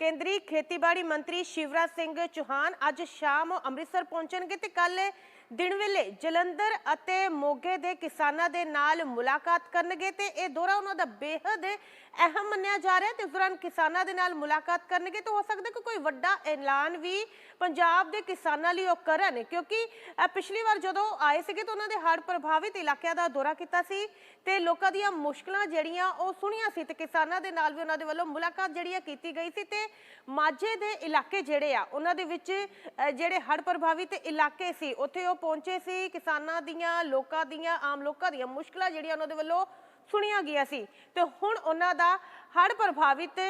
ਕੇਂਦਰੀ ਖੇਤੀਬਾੜੀ ਮੰਤਰੀ ਸ਼ਿਵਰਾਜ ਸਿੰਘ ਚੌਹਾਨ ਅੱਜ ਸ਼ਾਮ ਅੰਮ੍ਰਿਤਸਰ ਪਹੁੰਚਣਗੇ ਤੇ ਕੱਲ ਦਿਨ ਵੇਲੇ ਜਲੰਧਰ ਅਤੇ ਮੋਗੇ ਦੇ ਕਿਸਾਨਾਂ ਦੇ ਨਾਲ ਮੁਲਾਕਾਤ ਕਰਨਗੇ ਤੇ ਇਹ ਦੌਰਾ ਉਹਨਾਂ ਦਾ ਬੇहद ਅਹਿਮ ਮੰਨਿਆ ਜਾ ਰਿਹਾ ਤੇ ਇਸ ਦੌਰਾਨ ਕਿਸਾਨਾਂ ਦੇ ਨਾਲ ਮੁਲਾਕਾਤ ਕਰਨਗੇ ਤਾਂ ਹੋ ਸਕਦਾ ਕਿ ਕੋਈ ਵੱਡਾ ਐਲਾਨ ਵੀ ਪੰਜਾਬ ਦੇ ਕਿਸਾਨਾਂ ਲਈ ਉਹ ਕਰਨ ਕਿਉਂਕਿ ਪਿਛਲੀ ਵਾਰ ਜਦੋਂ ਆਏ ਸੀਗੇ ਤਾਂ ਉਹਨਾਂ ਦੇ ਹੜ੍ਹ ਪ੍ਰਭਾਵਿਤ ਇਲਾਕਿਆਂ ਦਾ ਦੌਰਾ ਕੀਤਾ ਸੀ ਤੇ ਲੋਕਾਂ ਦੀਆਂ ਮੁਸ਼ਕਲਾਂ ਜਿਹੜੀਆਂ ਉਹ ਸੁਣੀਆਂ ਸੀ ਤੇ ਕਿਸਾਨਾਂ ਦੇ ਨਾਲ ਵੀ ਉਹਨਾਂ ਦੇ ਵੱਲੋਂ ਮੁਲਾਕਾਤ ਜਿਹੜੀ ਆ ਕੀਤੀ ਗਈ ਸੀ ਤੇ ਮਾਝੇ ਦੇ ਇਲਾਕੇ ਜਿਹੜੇ ਆ, ਉਹਨਾਂ ਦੇ ਵਿੱਚ ਜਿਹੜੇ ਹੜ੍ਹ ਪ੍ਰਭਾਵਿਤ ਇਲਾਕੇ ਸੀ, ਉੱਥੇ ਉਹ ਪਹੁੰਚੇ ਸੀ ਕਿਸਾਨਾਂ ਦੀਆਂ ਲੋਕਾਂ ਦੀਆਂ ਆਮ ਲੋਕਾਂ ਦੀਆਂ ਮੁਸ਼ਕਲਾਂ ਜਿਹੜੀਆਂ ਉਹਨਾਂ ਦੇ ਵੱਲੋਂ ਸੁਣੀਆਂ ਗਿਆ ਸੀ ਤੇ ਹੁਣ ਉਹਨਾਂ ਦਾ ਹੜ੍ਹ ਪ੍ਰਭਾਵਿਤ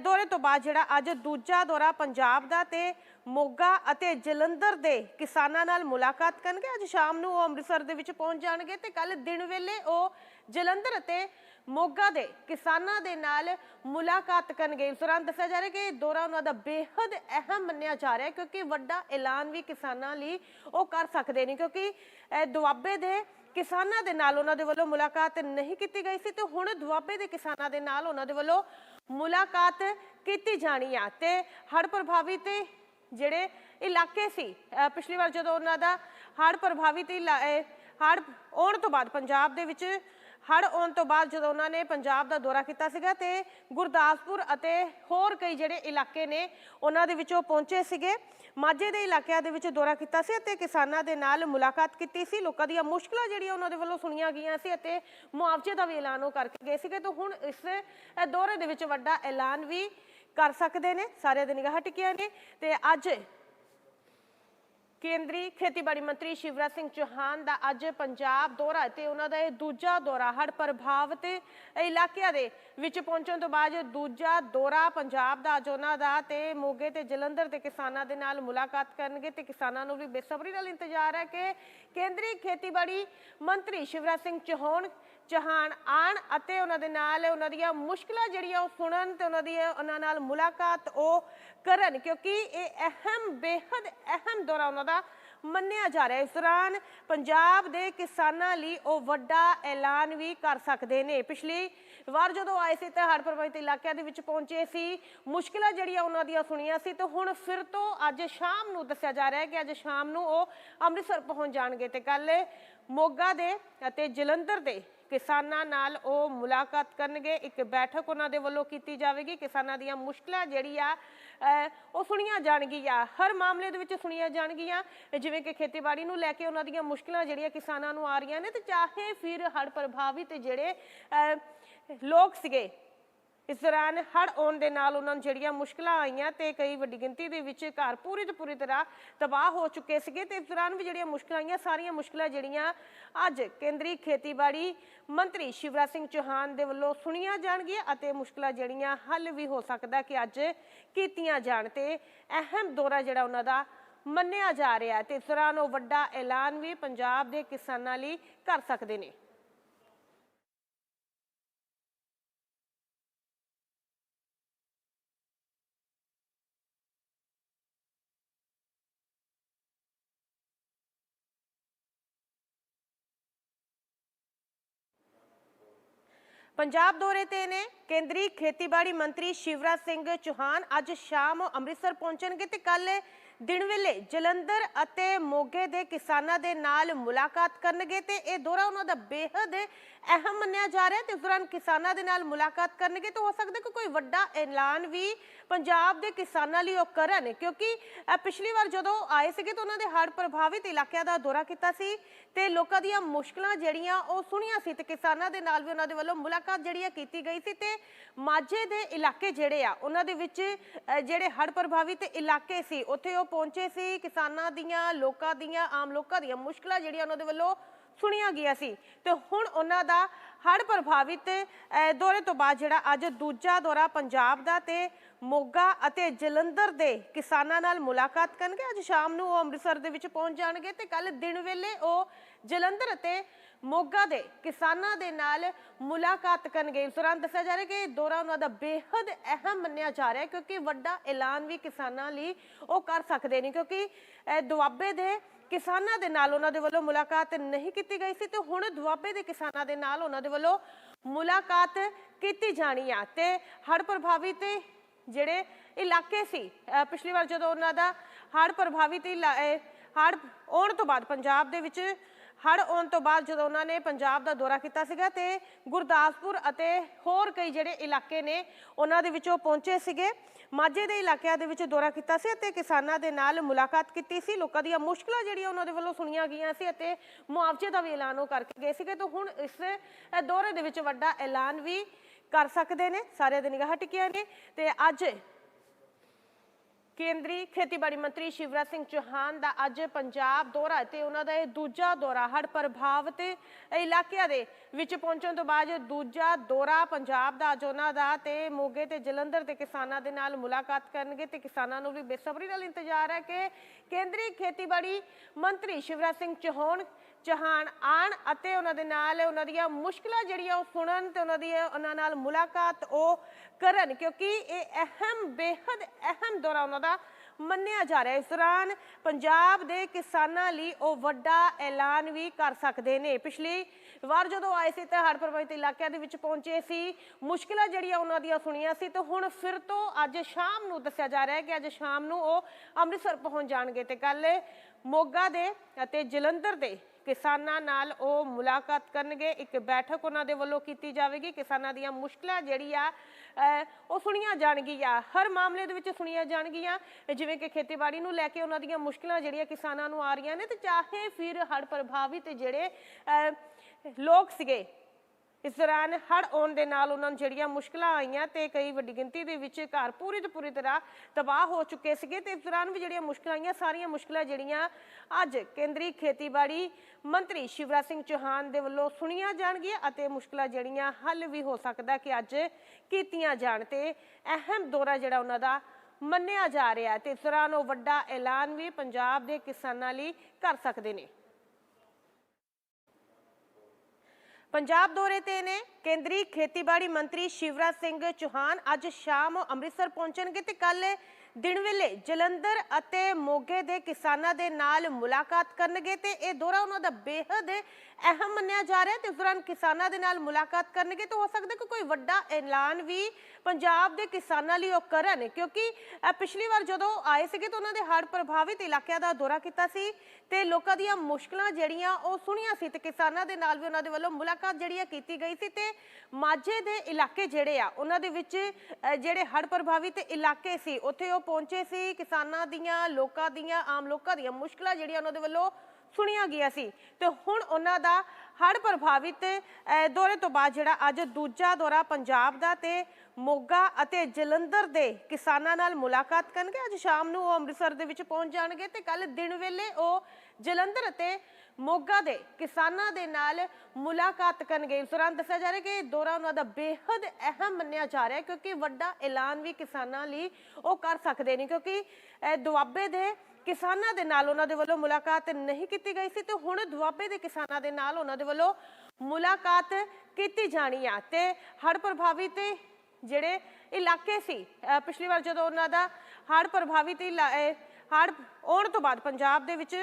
ਦੌਰੇ ਤੋਂ ਬਾਅਦ ਜਿਹੜਾ ਅੱਜ ਦੂਜਾ ਦੌਰਾ ਪੰਜਾਬ ਦਾ ਤੇ ਮੋਗਾ ਅਤੇ ਜਲੰਧਰ ਦੇ ਕਿਸਾਨਾਂ ਨਾਲ ਮੁਲਾਕਾਤ ਕਰਨਗੇ। ਅੱਜ ਸ਼ਾਮ ਨੂੰ ਉਹ ਅੰਮ੍ਰਿਤਸਰ ਦੇ ਵਿੱਚ ਪਹੁੰਚ ਜਾਣਗੇ ਤੇ ਕੱਲ ਦਿਨ ਵੇਲੇ ਉਹ ਜਲੰਧਰ ਅਤੇ ਮੋਗਾ ਦੇ ਕਿਸਾਨਾਂ ਦੇ ਨਾਲ ਮੁਲਾਕਾਤ ਕਰਨਗੇ। ਇਸ ਦੌਰਾਨ ਦੱਸਿਆ ਜਾ ਰਿਹਾ ਕਿ ਇਹ ਦੌਰਾ ਉਹਨਾਂ ਦਾ ਬੇਹੱਦ ਅਹਿਮ ਮੰਨਿਆ ਜਾ ਰਿਹਾ ਕਿਉਂਕਿ ਵੱਡਾ ਐਲਾਨ ਵੀ ਕਿਸਾਨਾਂ ਲਈ ਉਹ ਕਰ ਸਕਦੇ ਨੇ ਕਿਉਂਕਿ ਦੁਆਬੇ ਦੇ ਕਿਸਾਨਾਂ ਦੇ ਨਾਲ ਉਹਨਾਂ ਦੇ ਵੱਲੋਂ ਮੁਲਾਕਾਤ ਨਹੀਂ ਕੀਤੀ ਗਈ ਸੀ ਤੇ ਹੁਣ ਦੁਆਬੇ ਦੇ ਕਿਸਾਨਾਂ ਦੇ ਨਾਲ ਉਹਨਾਂ ਦੇ ਵੱਲੋਂ ਮੁਲਾਕਾਤ ਕੀਤੀ ਜਾਣੀ ਆ ਤੇ ਹੜ੍ਹ ਪ੍ਰਭਾਵਿਤ ਜਿਹੜੇ ਇਲਾਕੇ ਸੀ ਪਿਛਲੀ ਵਾਰ ਜਦੋਂ ਉਹਨਾਂ ਦਾ ਹੜ੍ਹ ਪ੍ਰਭਾਵਿਤ ਇਲਾ- ਅ, ਹੜ੍ਹ ਆਉਣ ਤੋਂ ਬਾਅਦ ਪੰਜਾਬ ਦੇ ਵਿੱਚ ਹੜ੍ਹ ਆਉਣ ਤੋਂ ਬਾਅਦ ਜਦੋਂ ਉਹਨਾਂ ਨੇ ਪੰਜਾਬ ਦਾ ਦੌਰਾ ਕੀਤਾ ਸੀਗਾ ਤੇ ਗੁਰਦਾਸਪੁਰ ਅਤੇ ਹੋਰ ਕਈ ਜਿਹੜੇ ਇਲਾਕੇ ਨੇ ਉਹਨਾਂ ਦੇ ਵਿੱਚੋਂ ਪਹੁੰਚੇ ਸੀਗੇ। ਮਾਝੇ ਦੇ ਇਲਾਕਿਆਂ ਦੇ ਵਿੱਚ ਦੌਰਾ ਕੀਤਾ ਸੀ ਅਤੇ ਕਿਸਾਨਾਂ ਦੇ ਨਾਲ ਮੁਲਾਕਾਤ ਕੀਤੀ ਸੀ। ਲੋਕਾਂ ਦੀਆਂ ਮੁਸ਼ਕਲਾਂ ਜਿਹੜੀਆਂ ਉਹਨਾਂ ਦੇ ਵੱਲੋਂ ਸੁਣੀਆਂ ਗਈਆਂ ਸੀ ਅਤੇ ਮੁਆਵਜ਼ੇ ਦਾ ਵੀ ਐਲਾਨ ਉਹ ਕਰਕੇ ਗਏ ਸੀਗੇ। ਤਾਂ ਹੁਣ ਇਸ ਦੌਰੇ ਦੇ ਵਿੱਚ ਵੱਡਾ ਐਲਾਨ ਵੀ ਕਰ ਸਕਦੇ ਨੇ। ਸਾਰਿਆਂ ਦੀ ਨਿਗਾਹ ਟਿਕੀਆਂ ਨੇ ਤੇ ਅੱਜ ਕੇਂਦਰੀ ਖੇਤੀਬਾੜੀ ਮੰਤਰੀ ਸ਼ਿਵਰਾਜ ਸਿੰਘ ਚੌਹਾਨ ਦਾ ਅੱਜ ਪੰਜਾਬ ਦੌਰਾ ਤੇ ਉਹਨਾਂ ਦਾ ਇਹ ਦੂਜਾ ਦੌਰਾ ਹੜ੍ਹ ਪ੍ਰਭਾਵਿਤ ਇਲਾਕਿਆਂ ਦੇ ਵਿੱਚ ਪਹੁੰਚਣ ਤੋਂ ਬਾਅਦ ਦੂਜਾ ਦੌਰਾ ਪੰਜਾਬ ਦਾ ਅੱਜ ਉਹਨਾਂ ਦਾ ਤੇ ਮੋਗੇ ਤੇ ਜਲੰਧਰ ਦੇ ਕਿਸਾਨਾਂ ਦੇ ਨਾਲ ਮੁਲਾਕਾਤ ਕਰਨਗੇ ਤੇ ਕਿਸਾਨਾਂ ਨੂੰ ਵੀ ਬੇਸਬਰੀ ਨਾਲ ਇੰਤਜ਼ਾਰ ਹੈ ਕਿ ਕੇਂਦਰੀ ਖੇਤੀਬਾੜੀ ਮੰਤਰੀ ਸ਼ਿਵਰਾਜ ਸਿੰਘ ਚੌਹਾਨ ਚੌਹਾਨ ਆਣ ਅਤੇ ਉਹਨਾਂ ਦੇ ਨਾਲ ਉਹਨਾਂ ਦੀਆਂ ਮੁਸ਼ਕਲਾਂ ਜਿਹੜੀਆਂ ਉਹ ਸੁਣਨ ਤੇ ਉਹਨਾਂ ਦੀ ਉਹਨਾਂ ਨਾਲ ਮੁਲਾਕਾਤ ਉਹ ਕਰਨ, ਕਿਉਂਕਿ ਇਹ ਅਹਿਮ ਬੇहद ਅਹਿਮ ਦੌਰਾ ਉਹਨਾਂ ਦਾ ਮੰਨਿਆ ਜਾ ਰਿਹਾ ਇਸ ਦੌਰਾਨ ਪੰਜਾਬ ਦੇ ਕਿਸਾਨਾਂ ਲਈ ਉਹ ਵੱਡਾ ਐਲਾਨ ਵੀ ਕਰ ਸਕਦੇ ਨੇ। ਪਿਛਲੀ ਵਾਰ ਜਦੋਂ ਆਏ ਸੀ ਤੇ ਹੜ੍ਹ ਪ੍ਰਭਾਵਿਤ ਇਲਾਕਿਆਂ ਦੇ ਵਿੱਚ ਪਹੁੰਚੇ ਸੀ, ਮੁਸ਼ਕਲਾਂ ਜਿਹੜੀਆਂ ਉਹਨਾਂ ਦੀਆਂ ਸੁਣੀਆਂ ਸੀ, ਤੇ ਹੁਣ ਫਿਰ ਤੋਂ ਅੱਜ ਸ਼ਾਮ ਨੂੰ ਦੱਸਿਆ ਜਾ ਰਿਹਾ ਹੈ ਕਿ ਅੱਜ ਸ਼ਾਮ ਨੂੰ ਉਹ ਅੰਮ੍ਰਿਤਸਰ ਪਹੁੰਚ ਜਾਣਗੇ। ਤੇ ਕੱਲ ਮੋਗਾ ਦੇ ਅਤੇ ਜਲੰਧਰ ਦੇ ਕਿਸਾਨਾਂ ਨਾਲ ਉਹ ਮੁਲਾਕਾਤ ਕਰਨਗੇ। ਇੱਕ ਬੈਠਕ ਉਹਨਾਂ ਦੇ ਵੱਲੋਂ ਕੀਤੀ ਜਾਵੇਗੀ। ਕਿਸਾਨਾਂ ਦੀਆਂ ਮੁਸ਼ਕਲਾਂ ਜਿਹੜੀ ਆ ਉਹ ਸੁਣੀਆਂ ਜਾਣਗੀਆਂ। ਹਰ ਮਾਮਲੇ ਦੇ ਵਿੱਚ ਸੁਣੀਆਂ ਜਾਣਗੀਆਂ। ਜਿਵੇਂ ਕਿ ਖੇਤੀਬਾੜੀ ਨੂੰ ਲੈ ਕੇ ਉਹਨਾਂ ਦੀਆਂ ਮੁਸ਼ਕਲਾਂ ਜਿਹੜੀਆਂ ਕਿਸਾਨਾਂ ਨੂੰ ਆ ਰਹੀਆਂ ਨੇ ਤੇ ਚਾਹੇ ਫਿਰ ਹੜ੍ਹ ਪ੍ਰਭਾਵਿਤ ਜਿਹੜੇ ਲੋਕ ਸੀਗੇ ਇਸ ਦੌਰਾਨ ਹੜ੍ਹ ਆਉਣ ਦੇ ਨਾਲ ਉਹਨਾਂ ਨੂੰ ਜਿਹੜੀਆਂ ਮੁਸ਼ਕਲਾਂ ਆਈਆਂ ਤੇ ਕਈ ਵੱਡੀ ਗਿਣਤੀ ਦੇ ਵਿੱਚ ਘਰ ਪੂਰੀ ਤੋਂ ਪੂਰੀ ਤਰ੍ਹਾਂ ਤਬਾਹ ਹੋ ਚੁੱਕੇ ਸੀਗੇ ਤੇ ਇਸ ਦੌਰਾਨ ਵੀ ਜਿਹੜੀਆਂ ਮੁਸ਼ਕਲਾਂ ਆਈਆਂ, ਸਾਰੀਆਂ ਮੁਸ਼ਕਲਾਂ ਜਿਹੜੀਆਂ ਅੱਜ ਕੇਂਦਰੀ ਖੇਤੀਬਾੜੀ ਮੰਤਰੀ ਸ਼ਿਵਰਾਜ ਸਿੰਘ ਚੌਹਾਨ ਦੇ ਵੱਲੋਂ ਸੁਣੀਆਂ ਜਾਣਗੀਆਂ ਅਤੇ ਮੁਸ਼ਕਲਾਂ ਜਿਹੜੀਆਂ ਹੱਲ ਵੀ ਹੋ ਸਕਦਾ ਕਿ ਅੱਜ ਕੀਤੀਆਂ ਜਾਣ ਤੇ ਅਹਿਮ ਦੌਰਾ ਜਿਹੜਾ ਉਹਨਾਂ ਦਾ ਮੰਨਿਆ ਜਾ ਰਿਹਾ ਹੈ ਤੇ ਇਸ ਦੌਰਾਨ ਉਹ ਵੱਡਾ ਐਲਾਨ ਵੀ ਪੰਜਾਬ ਦੇ ਕਿਸਾਨਾਂ ਲਈ ਕਰ ਸਕਦੇ ਨੇ। ਪੰਜਾਬ ਦੌਰੇ ਤੇ ਨੇ। ਕੇਂਦਰੀ ਖੇਤੀਬਾੜੀ ਮੰਤਰੀ ਸ਼ਿਵਰਾਜ ਸਿੰਘ ਚੌਹਾਨ ਅੱਜ ਸ਼ਾਮ ਅੰਮ੍ਰਿਤਸਰ ਪਹੁੰਚਣਗੇ ਤੇ ਕੱਲ ਦਿਨ ਵੇਲੇ ਜਲੰਧਰ ਅਤੇ ਮੋਗੇ ਦੇ ਕਿਸਾਨਾਂ ਦੇ ਨਾਲ ਮੁਲਾਕਾਤ ਕਰਨਗੇ ਤੇ ਇਹ ਦੌਰਾ ਉਹਨਾਂ ਦਾ ਬੇहद ਅਹਿਮ ਮੰਨਿਆ ਜਾ ਰਿਹਾ ਤੇ ਇਸ ਦੌਰਾਨ ਕਿਸਾਨਾਂ ਦੇ ਨਾਲ ਮੁਲਾਕਾਤ ਕਰਨਗੇ ਤਾਂ ਹੋ ਸਕਦਾ ਕਿ ਕੋਈ ਵੱਡਾ ਐਲਾਨ ਵੀ ਪੰਜਾਬ ਦੇ ਕਿਸਾਨਾਂ ਲਈ ਉਹ ਕਰਨ ਕਿਉਂਕਿ ਪਿਛਲੀ ਵਾਰ ਜਦੋਂ ਆਏ ਸੀਗੇ ਤਾਂ ਉਹਨਾਂ ਦੇ ਹੜ੍ਹ ਪ੍ਰਭਾਵਿਤ ਇਲਾਕਿਆਂ ਦਾ ਦੌਰਾ ਕੀਤਾ ਸੀ ਤੇ ਲੋਕਾਂ ਦੀਆਂ ਮੁਸ਼ਕਲਾਂ ਜਿਹੜੀਆਂ ਉਹ ਸੁਣੀਆਂ ਸੀ ਤੇ ਕਿਸਾਨਾਂ ਦੇ ਨਾਲ ਵੀ ਉਹਨਾਂ ਦੇ ਵੱਲੋਂ ਮੁਲਾਕਾਤ ਜਿਹੜੀ ਆ ਕੀਤੀ ਗਈ ਸੀ ਤੇ ਮਾਝੇ ਦੇ ਇਲਾਕੇ ਜਿਹੜੇ ਆ, ਉਹਨਾਂ ਦੇ ਵਿੱਚ ਜਿਹੜੇ ਹੜ੍ਹ ਪ੍ਰਭਾਵਿਤ ਇਲਾਕੇ ਸੀ, ਉੱਥੇ ਉਹ ਪਹੁੰਚੇ ਸੀ, ਕਿਸਾਨਾਂ ਦੀਆਂ, ਲੋਕਾਂ ਦੀਆਂ, ਆਮ ਲੋਕਾਂ ਦੀਆਂ ਮੁਸ਼ਕਲਾਂ ਜਿਹੜੀਆਂ ਉਹਨਾਂ ਦੇ ਵੱਲੋਂ ਸੁਣਿਆ ਗਿਆ ਸੀ। ਤੇ ਹੁਣ ਉਹਨਾਂ ਦਾ ਹੜ੍ਹ ਪ੍ਰਭਾਵਿਤ ਦੌਰੇ ਤੋਂ ਬਾਅਦ ਜਿਹੜਾ ਅੱਜ ਦੂਜਾ ਦੌਰਾ ਪੰਜਾਬ ਦਾ ਤੇ ਮੋਗਾ ਅਤੇ ਜਲੰਧਰ ਦੇ ਕਿਸਾਨਾਂ ਨਾਲ ਮੁਲਾਕਾਤ ਕਰਨਗੇ। ਅੱਜ ਸ਼ਾਮ ਨੂੰ ਉਹ ਅੰਮ੍ਰਿਤਸਰ ਦੇ ਵਿੱਚ ਪਹੁੰਚ ਜਾਣਗੇ ਤੇ ਕੱਲ ਦਿਨ ਵੇਲੇ ਉਹ ਜਲੰਧਰ ਅਤੇ ਮੋਗਾ ਦੇ ਕਿਸਾਨਾਂ ਦੇ ਨਾਲ ਮੁਲਾਕਾਤ ਕਰਨਗੇ। ਇਸ ਦੌਰਾਨ ਦੱਸਿਆ ਜਾ ਰਿਹਾ ਕਿ ਇਹ ਦੌਰਾ ਉਹਨਾਂ ਦਾ ਬੇहद ਅਹਿਮ ਮੰਨਿਆ ਜਾ ਰਿਹਾ ਕਿਉਂਕਿ ਵੱਡਾ ਐਲਾਨ ਵੀ ਕਿਸਾਨਾਂ ਲਈ ਉਹ ਕਰ ਸਕਦੇ ਨੇ ਕਿਉਂਕਿ ਦੁਆਬੇ ਦੇ ਕਿਸਾਨਾਂ ਦੇ ਨਾਲ ਉਹਨਾਂ ਦੇ ਵੱਲੋਂ ਮੁਲਾਕਾਤ ਨਹੀਂ ਕੀਤੀ ਗਈ ਸੀ ਤੇ ਹੁਣ ਦੁਆਬੇ ਦੇ ਕਿਸਾਨਾਂ ਦੇ ਨਾਲ ਉਹਨਾਂ ਦੇ ਵੱਲੋਂ ਮੁਲਾਕਾਤ ਕੀਤੀ ਜਾਣੀ ਆ ਤੇ ਹੜ੍ਹ ਪ੍ਰਭਾਵਿਤ ਜਿਹੜੇ ਇਲਾਕੇ ਸੀ ਪਿਛਲੀ ਵਾਰ ਜਦੋਂ ਉਹਨਾਂ ਦਾ ਹੜ੍ਹ ਪ੍ਰਭਾਵਿਤ ਹੜ੍ਹ ਆਉਣ ਤੋਂ ਬਾਅਦ ਪੰਜਾਬ ਦੇ ਵਿੱਚ ਹੜ੍ਹ ਆਉਣ ਤੋਂ ਬਾਅਦ ਜਦੋਂ ਉਹਨਾਂ ਨੇ ਪੰਜਾਬ ਦਾ ਦੌਰਾ ਕੀਤਾ ਸੀਗਾ ਤੇ ਗੁਰਦਾਸਪੁਰ ਅਤੇ ਹੋਰ ਕਈ ਜਿਹੜੇ ਇਲਾਕੇ ਨੇ ਉਹਨਾਂ ਦੇ ਵਿੱਚੋਂ ਪਹੁੰਚੇ ਸੀਗੇ। ਮਾਝੇ ਦੇ ਇਲਾਕਿਆਂ ਦੇ ਵਿੱਚ ਦੌਰਾ ਕੀਤਾ ਸੀ ਅਤੇ ਕਿਸਾਨਾਂ ਦੇ ਨਾਲ ਮੁਲਾਕਾਤ ਕੀਤੀ ਸੀ। ਲੋਕਾਂ ਦੀਆਂ ਮੁਸ਼ਕਲਾਂ ਜਿਹੜੀਆਂ ਉਹਨਾਂ ਦੇ ਵੱਲੋਂ ਸੁਣੀਆਂ ਗਈਆਂ ਸੀ ਅਤੇ ਮੁਆਵਜ਼ੇ ਦਾ ਵੀ ਐਲਾਨ ਉਹ ਕਰਕੇ ਗਏ ਸੀਗੇ। ਤਾਂ ਹੁਣ ਇਸ ਦੌਰੇ ਦੇ ਵਿੱਚ ਵੱਡਾ ਐਲਾਨ ਵੀ ਕਰ ਸਕਦੇ ਨੇ। ਸਾਰਿਆਂ ਦੀ ਨਿਗਾਹ ਟਿਕੀਆਂ ਨੇ ਤੇ ਅੱਜ ਕੇਂਦਰੀ ਖੇਤੀਬਾੜੀ ਮੰਤਰੀ ਸ਼ਿਵਰਾਜ ਸਿੰਘ ਚੌਹਾਨ ਦਾ ਅੱਜ ਪੰਜਾਬ ਦੌਰਾ ਤੇ ਉਹਨਾਂ ਦਾ ਇਹ ਦੂਜਾ ਦੌਰਾ ਹੜ ਪ੍ਰਭਾਵਿਤ ਇਲਾਕਿਆਂ ਦੇ ਵਿੱਚ ਪਹੁੰਚਣ ਤੋਂ ਬਾਅਦ ਦੂਜਾ ਦੌਰਾ ਪੰਜਾਬ ਦਾ ਅੱਜ ਉਹਨਾਂ ਦਾ ਤੇ ਮੋਗੇ ਤੇ ਜਲੰਧਰ ਦੇ ਕਿਸਾਨਾਂ ਦੇ ਨਾਲ ਮੁਲਾਕਾਤ ਕਰਨਗੇ ਤੇ ਕਿਸਾਨਾਂ ਨੂੰ ਵੀ ਬੇਸਬਰੀ ਨਾਲ ਇੰਤਜ਼ਾਰ ਹੈ ਕਿ ਕੇਂਦਰੀ ਖੇਤੀਬਾੜੀ ਮੰਤਰੀ ਸ਼ਿਵਰਾਜ ਸਿੰਘ ਚੌਹਾਨ ਚੌਹਾਨ ਆਣ ਅਤੇ ਉਹਨਾਂ ਦੇ ਨਾਲ ਉਹਨਾਂ ਦੀਆਂ ਮੁਸ਼ਕਲਾਂ ਜਿਹੜੀਆਂ ਉਹ ਸੁਣਨ ਤੇ ਉਹਨਾਂ ਦੀ ਉਹਨਾਂ ਨਾਲ ਮੁਲਾਕਾਤ ਉਹ ਕਰਨ, ਕਿਉਂਕਿ ਇਹ ਅਹਿਮ ਬੇहद ਅਹਿਮ ਦੌਰਾ ਉਹਨਾਂ ਦਾ ਮੰਨਿਆ ਜਾ ਰਿਹਾ ਇਸ ਦੌਰਾਨ ਪੰਜਾਬ ਦੇ ਕਿਸਾਨਾਂ ਲਈ ਉਹ ਵੱਡਾ ਐਲਾਨ ਵੀ ਕਰ ਸਕਦੇ ਨੇ। ਪਿਛਲੀ ਵਾਰ ਜਦੋਂ ਆਏ ਸੀ ਤਾਂ ਹੜ੍ਹ ਪ੍ਰਭਾਵਿਤ ਇਲਾਕਿਆਂ ਦੇ ਵਿੱਚ ਪਹੁੰਚੇ ਸੀ, ਮੁਸ਼ਕਲਾਂ ਜਿਹੜੀਆਂ ਉਹਨਾਂ ਦੀਆਂ ਸੁਣੀਆਂ ਸੀ, ਤੇ ਹੁਣ ਫਿਰ ਤੋਂ ਅੱਜ ਸ਼ਾਮ ਨੂੰ ਦੱਸਿਆ ਜਾ ਰਿਹਾ ਹੈ ਕਿ ਅੱਜ ਸ਼ਾਮ ਨੂੰ ਉਹ ਅੰਮ੍ਰਿਤਸਰ ਪਹੁੰਚ ਜਾਣਗੇ। ਤੇ ਕੱਲ ਮੋਗਾ ਦੇ ਅਤੇ ਜਲੰਧਰ ਦੇ ਕਿਸਾਨਾਂ ਨਾਲ ਉਹ ਮੁਲਾਕਾਤ ਕਰਨਗੇ। ਇੱਕ ਬੈਠਕ ਉਹਨਾਂ ਦੇ ਵੱਲੋਂ ਕੀਤੀ ਜਾਵੇਗੀ। ਕਿਸਾਨਾਂ ਦੀਆਂ ਮੁਸ਼ਕਲਾਂ ਜਿਹੜੀ ਆ ਉਹ ਸੁਣੀਆਂ ਜਾਣਗੀਆਂ। ਹਰ ਮਾਮਲੇ ਦੇ ਵਿੱਚ ਸੁਣੀਆਂ ਜਾਣਗੀਆਂ। ਜਿਵੇਂ ਕਿ ਖੇਤੀਬਾੜੀ ਨੂੰ ਲੈ ਕੇ ਉਹਨਾਂ ਦੀਆਂ ਮੁਸ਼ਕਲਾਂ ਜਿਹੜੀਆਂ ਕਿਸਾਨਾਂ ਨੂੰ ਆ ਰਹੀਆਂ ਨੇ ਤੇ ਚਾਹੇ ਫਿਰ ਹੜ੍ਹ ਪ੍ਰਭਾਵਿਤ ਜਿਹੜੇ ਲੋਕ ਸੀਗੇ ਇਸ ਦੌਰਾਨ ਹੜ੍ਹ ਆਉਣ ਦੇ ਨਾਲ ਉਹਨਾਂ ਨੂੰ ਜਿਹੜੀਆਂ ਮੁਸ਼ਕਲਾਂ ਆਈਆਂ ਤੇ ਕਈ ਵੱਡੀ ਗਿਣਤੀ ਦੇ ਵਿੱਚ ਘਰ ਪੂਰੀ ਤੇ ਪੂਰੀ ਤਰ੍ਹਾਂ ਤਬਾਹ ਹੋ ਚੁੱਕੇ ਸੀਗੇ ਤੇ ਇਸ ਦੌਰਾਨ ਵੀ ਜਿਹੜੀਆਂ ਮੁਸ਼ਕਲਾਂ ਆਈਆਂ, ਸਾਰੀਆਂ ਮੁਸ਼ਕਲਾਂ ਜਿਹੜੀਆਂ ਅੱਜ ਕੇਂਦਰੀ ਖੇਤੀਬਾੜੀ ਮੰਤਰੀ ਸ਼ਿਵਰਾਜ ਸਿੰਘ ਚੌਹਾਨ ਦੇ ਵੱਲੋਂ ਸੁਣੀਆਂ ਜਾਣਗੀਆਂ ਅਤੇ ਮੁਸ਼ਕਲਾਂ ਜਿਹੜੀਆਂ ਹੱਲ ਵੀ ਹੋ ਸਕਦਾ ਕਿ ਅੱਜ ਕੀਤੀਆਂ ਜਾਣ ਤੇ ਅਹਿਮ ਦੌਰਾ ਜਿਹੜਾ ਉਹਨਾਂ ਦਾ ਮੰਨਿਆ ਜਾ ਰਿਹਾ ਹੈ ਤੇ ਇਸ ਦੌਰਾਨ ਉਹ ਵੱਡਾ ਐਲਾਨ ਵੀ ਪੰਜਾਬ ਦੇ ਕਿਸਾਨਾਂ ਲਈ ਕਰ ਸਕਦੇ ਨੇ। ਪੰਜਾਬ ਦੌਰੇ ਤੇ ਨੇ। ਕੇਂਦਰੀ ਖੇਤੀਬਾੜੀ ਮੰਤਰੀ ਸ਼ਿਵਰਾਜ ਸਿੰਘ ਚੌਹਾਨ ਅੱਜ ਸ਼ਾਮ ਅੰਮ੍ਰਿਤਸਰ ਪਹੁੰਚਣਗੇ ਤੇ ਕੱਲ ਦਿਨ ਵੇਲੇ ਜਲੰਧਰ ਅਤੇ ਮੋਗੇ ਦੇ ਕਿਸਾਨਾਂ ਦੇ ਨਾਲ ਮੁਲਾਕਾਤ ਕਰਨਗੇ ਤੇ ਇਹ ਦੌਰਾ ਉਹਨਾਂ ਦਾ ਬੇहद ਅਹਿਮ ਮੰਨਿਆ ਜਾ ਰਿਹਾ ਤੇ ਇਸ ਦੌਰਾਨ ਕਿਸਾਨਾਂ ਦੇ ਨਾਲ ਮੁਲਾਕਾਤ ਕਰਨਗੇ। ਤਾਂ ਹੋ ਸਕਦਾ ਕਿ ਕੋਈ ਵੱਡਾ ਐਲਾਨ ਵੀ ਪੰਜਾਬ ਦੇ ਕਿਸਾਨਾਂ ਲਈ ਉਹ ਕਰਨ ਕਿਉਂਕਿ ਪਿਛਲੀ ਵਾਰ ਜਦੋਂ ਆਏ ਸੀਗੇ ਤਾਂ ਉਹਨਾਂ ਦੇ ਹੜ੍ਹ ਪ੍ਰਭਾਵਿਤ ਇਲਾਕਿਆਂ ਦਾ ਦੌਰਾ ਕੀਤਾ ਸੀ ਤੇ ਲੋਕਾਂ ਦੀਆਂ ਮੁਸ਼ਕਲਾਂ ਜਿਹੜੀਆਂ ਉਹ ਸੁਣੀਆਂ ਸੀ ਤੇ ਕਿਸਾਨਾਂ ਦੇ ਨਾਲ ਵੀ ਉਹਨਾਂ ਦੇ ਵੱਲੋਂ ਮੁਲਾਕਾਤ ਜਿਹੜੀ ਆ ਕੀਤੀ ਗਈ ਸੀ। ਤੇ ਮਾਝੇ ਦੇ ਇਲਾਕੇ ਜਿਹੜੇ ਆ, ਉਹਨਾਂ ਦੇ ਵਿੱਚ ਜਿਹੜੇ ਹੜ੍ਹ ਪ੍ਰਭਾਵਿਤ ਇਲਾਕੇ ਸੀ, ਉੱਥੇ ਉਹ ਪਹੁੰਚੇ ਸੀ। ਕਿਸਾਨਾਂ ਦੀਆਂ, ਲੋਕਾਂ ਦੀਆਂ, ਆਮ ਲੋਕਾਂ ਦੀਆਂ ਮੁਸ਼ਕਲਾਂ ਜਿਹੜੀਆਂ ਉਹਨਾਂ ਦੇ ਵੱਲੋਂ ਸੁਣੀਆਂ ਗਿਆ ਸੀ ਤੇ ਹੁਣ ਉਹਨਾਂ ਦਾ ਹੜ੍ਹ ਪ੍ਰਭਾਵਿਤ ਦੌਰੇ ਤੋਂ ਬਾਅਦ ਜਿਹੜਾ ਅੱਜ ਦੂਜਾ ਦੌਰਾ ਪੰਜਾਬ ਦਾ ਤੇ ਮੋਗਾ ਅਤੇ ਜਲੰਧਰ ਦੇ ਕਿਸਾਨਾਂ ਨਾਲ ਮੁਲਾਕਾਤ ਕਰਨਗੇ। ਅੱਜ ਸ਼ਾਮ ਨੂੰ ਉਹ ਅੰਮ੍ਰਿਤਸਰ ਦੇ ਵਿੱਚ ਪਹੁੰਚ ਜਾਣਗੇ ਤੇ ਕੱਲ ਦਿਨ ਵੇਲੇ ਉਹ ਜਲੰਧਰ ਅਤੇ ਮੋਗਾ ਦੇ ਕਿਸਾਨਾਂ ਦੇ ਨਾਲ ਮੁਲਾਕਾਤ ਕਰਨਗੇ। ਇਸ ਦੌਰਾਨ ਦੱਸਿਆ ਜਾ ਰਿਹਾ ਕਿ ਇਹ ਦੌਰਾ ਉਹਨਾਂ ਦਾ ਬੇਹੱਦ ਅਹਿਮ ਮੰਨਿਆ ਜਾ ਰਿਹਾ ਕਿਉਂਕਿ ਵੱਡਾ ਐਲਾਨ ਵੀ ਕਿਸਾਨਾਂ ਲਈ ਉਹ ਕਰ ਸਕਦੇ ਨੇ ਕਿਉਂਕਿ ਦੁਆਬੇ ਦੇ ਕਿਸਾਨਾਂ ਦੇ ਨਾਲ ਉਹਨਾਂ ਦੇ ਵੱਲੋਂ ਮੁਲਾਕਾਤ ਨਹੀਂ ਕੀਤੀ ਗਈ ਸੀ ਤੇ ਹੁਣ ਦੁਆਬੇ ਦੇ ਕਿਸਾਨਾਂ ਦੇ ਨਾਲ ਉਹਨਾਂ ਦੇ ਵੱਲੋਂ ਮੁਲਾਕਾਤ ਕੀਤੀ ਜਾਣੀ ਆ ਤੇ ਹੜ੍ਹ ਪ੍ਰਭਾਵਿਤ ਜਿਹੜੇ ਇਲਾਕੇ ਸੀ ਪਿਛਲੀ ਵਾਰ ਜਦੋਂ ਉਹਨਾਂ ਦਾ ਹੜ੍ਹ ਪ੍ਰਭਾਵਿਤ ਇਲਾ- ਹੜ੍ਹ ਆਉਣ ਤੋਂ ਬਾਅਦ ਪੰਜਾਬ ਦੇ ਵਿੱਚ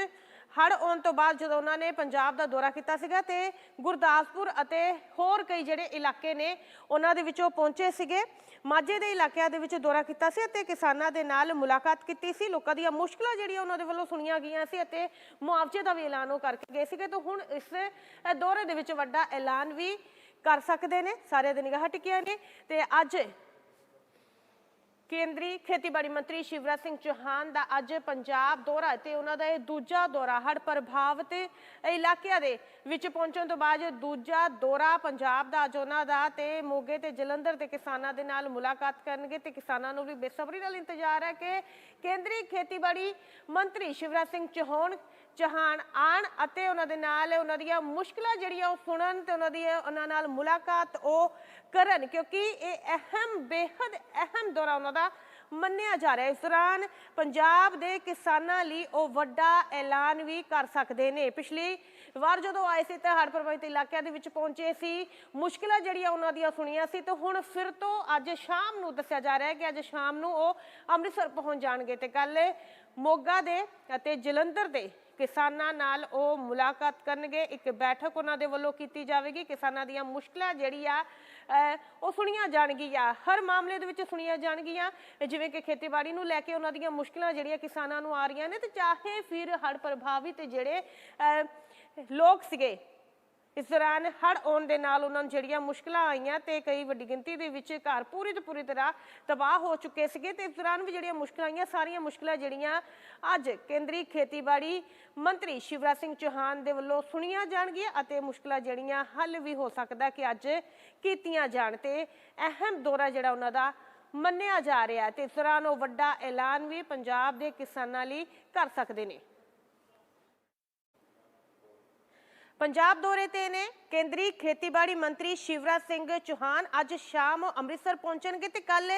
ਹੜ੍ਹ ਆਉਣ ਤੋਂ ਬਾਅਦ ਜਦੋਂ ਉਹਨਾਂ ਨੇ ਪੰਜਾਬ ਦਾ ਦੌਰਾ ਕੀਤਾ ਸੀਗਾ ਤੇ ਗੁਰਦਾਸਪੁਰ ਅਤੇ ਹੋਰ ਕਈ ਜਿਹੜੇ ਇਲਾਕੇ ਨੇ ਉਹਨਾਂ ਦੇ ਵਿੱਚੋਂ ਪਹੁੰਚੇ ਸੀਗੇ। ਮਾਝੇ ਦੇ ਇਲਾਕਿਆਂ ਦੇ ਵਿੱਚ ਦੌਰਾ ਕੀਤਾ ਸੀ ਅਤੇ ਕਿਸਾਨਾਂ ਦੇ ਨਾਲ ਮੁਲਾਕਾਤ ਕੀਤੀ ਸੀ। ਲੋਕਾਂ ਦੀਆਂ ਮੁਸ਼ਕਲਾਂ ਜਿਹੜੀਆਂ ਉਹਨਾਂ ਦੇ ਵੱਲੋਂ ਸੁਣੀਆਂ ਗਈਆਂ ਸੀ ਅਤੇ ਮੁਆਵਜ਼ੇ ਦਾ ਵੀ ਐਲਾਨ ਉਹ ਕਰਕੇ ਗਏ ਸੀਗੇ। ਤਾਂ ਹੁਣ ਇਸ ਦੌਰੇ ਦੇ ਵਿੱਚ ਵੱਡਾ ਐਲਾਨ ਵੀ ਕਰ ਸਕਦੇ ਨੇ। ਸਾਰਿਆਂ ਦੀ ਨਿਗਾਹ ਟਿਕੀਆਂ ਨੇ ਤੇ ਅੱਜ ਕੇਂਦਰੀ ਖੇਤੀਬਾੜੀ ਮੰਤਰੀ ਸ਼ਿਵਰਾਜ ਸਿੰਘ ਚੌਹਾਨ ਦਾ ਅੱਜ ਪੰਜਾਬ ਦੌਰਾ ਤੇ ਉਹਨਾਂ ਦਾ ਇਹ ਦੂਜਾ ਦੌਰਾ ਹੜ੍ਹ ਪ੍ਰਭਾਵਿਤ ਇਲਾਕਿਆਂ ਦੇ ਵਿੱਚ ਪਹੁੰਚਣ ਤੋਂ ਬਾਅਦ ਦੂਜਾ ਦੌਰਾ ਪੰਜਾਬ ਦਾ ਅੱਜ ਉਹਨਾਂ ਦਾ ਤੇ ਮੋਗੇ ਤੇ ਜਲੰਧਰ ਦੇ ਕਿਸਾਨਾਂ ਦੇ ਨਾਲ ਮੁਲਾਕਾਤ ਕਰਨਗੇ ਤੇ ਕਿਸਾਨਾਂ ਨੂੰ ਵੀ ਬੇਸਬਰੀ ਨਾਲ ਇੰਤਜ਼ਾਰ ਹੈ ਕਿ ਕੇਂਦਰੀ ਖੇਤੀਬਾੜੀ ਮੰਤਰੀ ਸ਼ਿਵਰਾਜ ਸਿੰਘ ਚੌਹਾਨ ਚੌਹਾਨ ਆਣ ਅਤੇ ਉਹਨਾਂ ਦੇ ਨਾਲ ਉਹਨਾਂ ਦੀਆਂ ਮੁਸ਼ਕਲਾਂ ਜਿਹੜੀਆਂ ਉਹ ਸੁਣਨ ਤੇ ਉਹਨਾਂ ਦੀ ਉਹਨਾਂ ਨਾਲ ਮੁਲਾਕਾਤ ਉਹ ਕਰਨ, ਕਿਉਂਕਿ ਇਹ ਅਹਿਮ ਬੇहद ਅਹਿਮ ਦੌਰਾ ਉਹਨਾਂ ਦਾ ਮੰਨਿਆ ਜਾ ਰਿਹਾ ਇਸ ਦੌਰਾਨ ਪੰਜਾਬ ਦੇ ਕਿਸਾਨਾਂ ਲਈ ਉਹ ਵੱਡਾ ਐਲਾਨ ਵੀ ਕਰ ਸਕਦੇ ਨੇ। ਪਿਛਲੀ ਵਾਰ ਜਦੋਂ ਆਏ ਸੀ ਤਾਂ ਹੜ੍ਹ ਪ੍ਰਭਾਵਿਤ ਇਲਾਕਿਆਂ ਦੇ ਵਿੱਚ ਪਹੁੰਚੇ ਸੀ, ਮੁਸ਼ਕਲਾਂ ਜਿਹੜੀਆਂ ਉਹਨਾਂ ਦੀਆਂ ਸੁਣੀਆਂ ਸੀ, ਤੇ ਹੁਣ ਫਿਰ ਤੋਂ ਅੱਜ ਸ਼ਾਮ ਨੂੰ ਦੱਸਿਆ ਜਾ ਰਿਹਾ ਹੈ ਕਿ ਅੱਜ ਸ਼ਾਮ ਨੂੰ ਉਹ ਅੰਮ੍ਰਿਤਸਰ ਪਹੁੰਚ ਜਾਣਗੇ। ਤੇ ਕੱਲ ਮੋਗਾ ਦੇ ਅਤੇ ਜਲੰਧਰ ਦੇ ਕਿਸਾਨਾਂ ਨਾਲ ਉਹ ਮੁਲਾਕਾਤ ਕਰਨਗੇ। ਇੱਕ ਬੈਠਕ ਉਹਨਾਂ ਦੇ ਵੱਲੋਂ ਕੀਤੀ ਜਾਵੇਗੀ। ਕਿਸਾਨਾਂ ਦੀਆਂ ਮੁਸ਼ਕਲਾਂ ਜਿਹੜੀ ਆ ਉਹ ਸੁਣੀਆਂ ਜਾਣਗੀਆਂ। ਹਰ ਮਾਮਲੇ ਦੇ ਵਿੱਚ ਸੁਣੀਆਂ ਜਾਣਗੀਆਂ। ਜਿਵੇਂ ਕਿ ਖੇਤੀਬਾੜੀ ਨੂੰ ਲੈ ਕੇ ਉਹਨਾਂ ਦੀਆਂ ਮੁਸ਼ਕਲਾਂ ਜਿਹੜੀਆਂ ਕਿਸਾਨਾਂ ਨੂੰ ਆ ਰਹੀਆਂ ਨੇ, ਤੇ ਚਾਹੇ ਫਿਰ ਹੜ੍ਹ ਪ੍ਰਭਾਵਿਤ ਜਿਹੜੇ ਲੋਕ ਸੀਗੇ ਇਸ ਦੌਰਾਨ ਹੜ੍ਹ ਆਉਣ ਦੇ ਨਾਲ ਉਹਨਾਂ ਨੂੰ ਜਿਹੜੀਆਂ ਮੁਸ਼ਕਲਾਂ ਆਈਆਂ ਤੇ ਕਈ ਵੱਡੀ ਗਿਣਤੀ ਦੇ ਵਿੱਚ ਘਰ ਪੂਰੀ ਤੋਂ ਪੂਰੀ ਤਰ੍ਹਾਂ ਤਬਾਹ ਹੋ ਚੁੱਕੇ ਸੀਗੇ ਤੇ ਇਸ ਦੌਰਾਨ ਵੀ ਜਿਹੜੀਆਂ ਮੁਸ਼ਕਲਾਂ ਆਈਆਂ, ਸਾਰੀਆਂ ਮੁਸ਼ਕਲਾਂ ਜਿਹੜੀਆਂ ਅੱਜ ਕੇਂਦਰੀ ਖੇਤੀਬਾੜੀ ਮੰਤਰੀ ਸ਼ਿਵਰਾਜ ਸਿੰਘ ਚੌਹਾਨ ਦੇ ਵੱਲੋਂ ਸੁਣੀਆਂ ਜਾਣਗੀਆਂ ਅਤੇ ਮੁਸ਼ਕਲਾਂ ਜਿਹੜੀਆਂ ਹੱਲ ਵੀ ਹੋ ਸਕਦਾ ਕਿ ਅੱਜ ਕੀਤੀਆਂ ਜਾਣ ਤੇ ਅਹਿਮ ਦੌਰਾ ਜਿਹੜਾ ਉਹਨਾਂ ਦਾ ਮੰਨਿਆ ਜਾ ਰਿਹਾ ਹੈ ਤੇ ਇਸ ਦੌਰਾਨ ਉਹ ਵੱਡਾ ਐਲਾਨ ਵੀ ਪੰਜਾਬ ਦੇ ਕਿਸਾਨਾਂ ਲਈ ਕਰ ਸਕਦੇ ਨੇ। ਪੰਜਾਬ ਦੌਰੇ ਤੇ ਨੇ। ਕੇਂਦਰੀ ਖੇਤੀਬਾੜੀ ਮੰਤਰੀ ਸ਼ਿਵਰਾਜ ਸਿੰਘ ਚੌਹਾਨ ਅੱਜ ਸ਼ਾਮ ਅੰਮ੍ਰਿਤਸਰ ਪਹੁੰਚਣਗੇ ਤੇ ਕੱਲ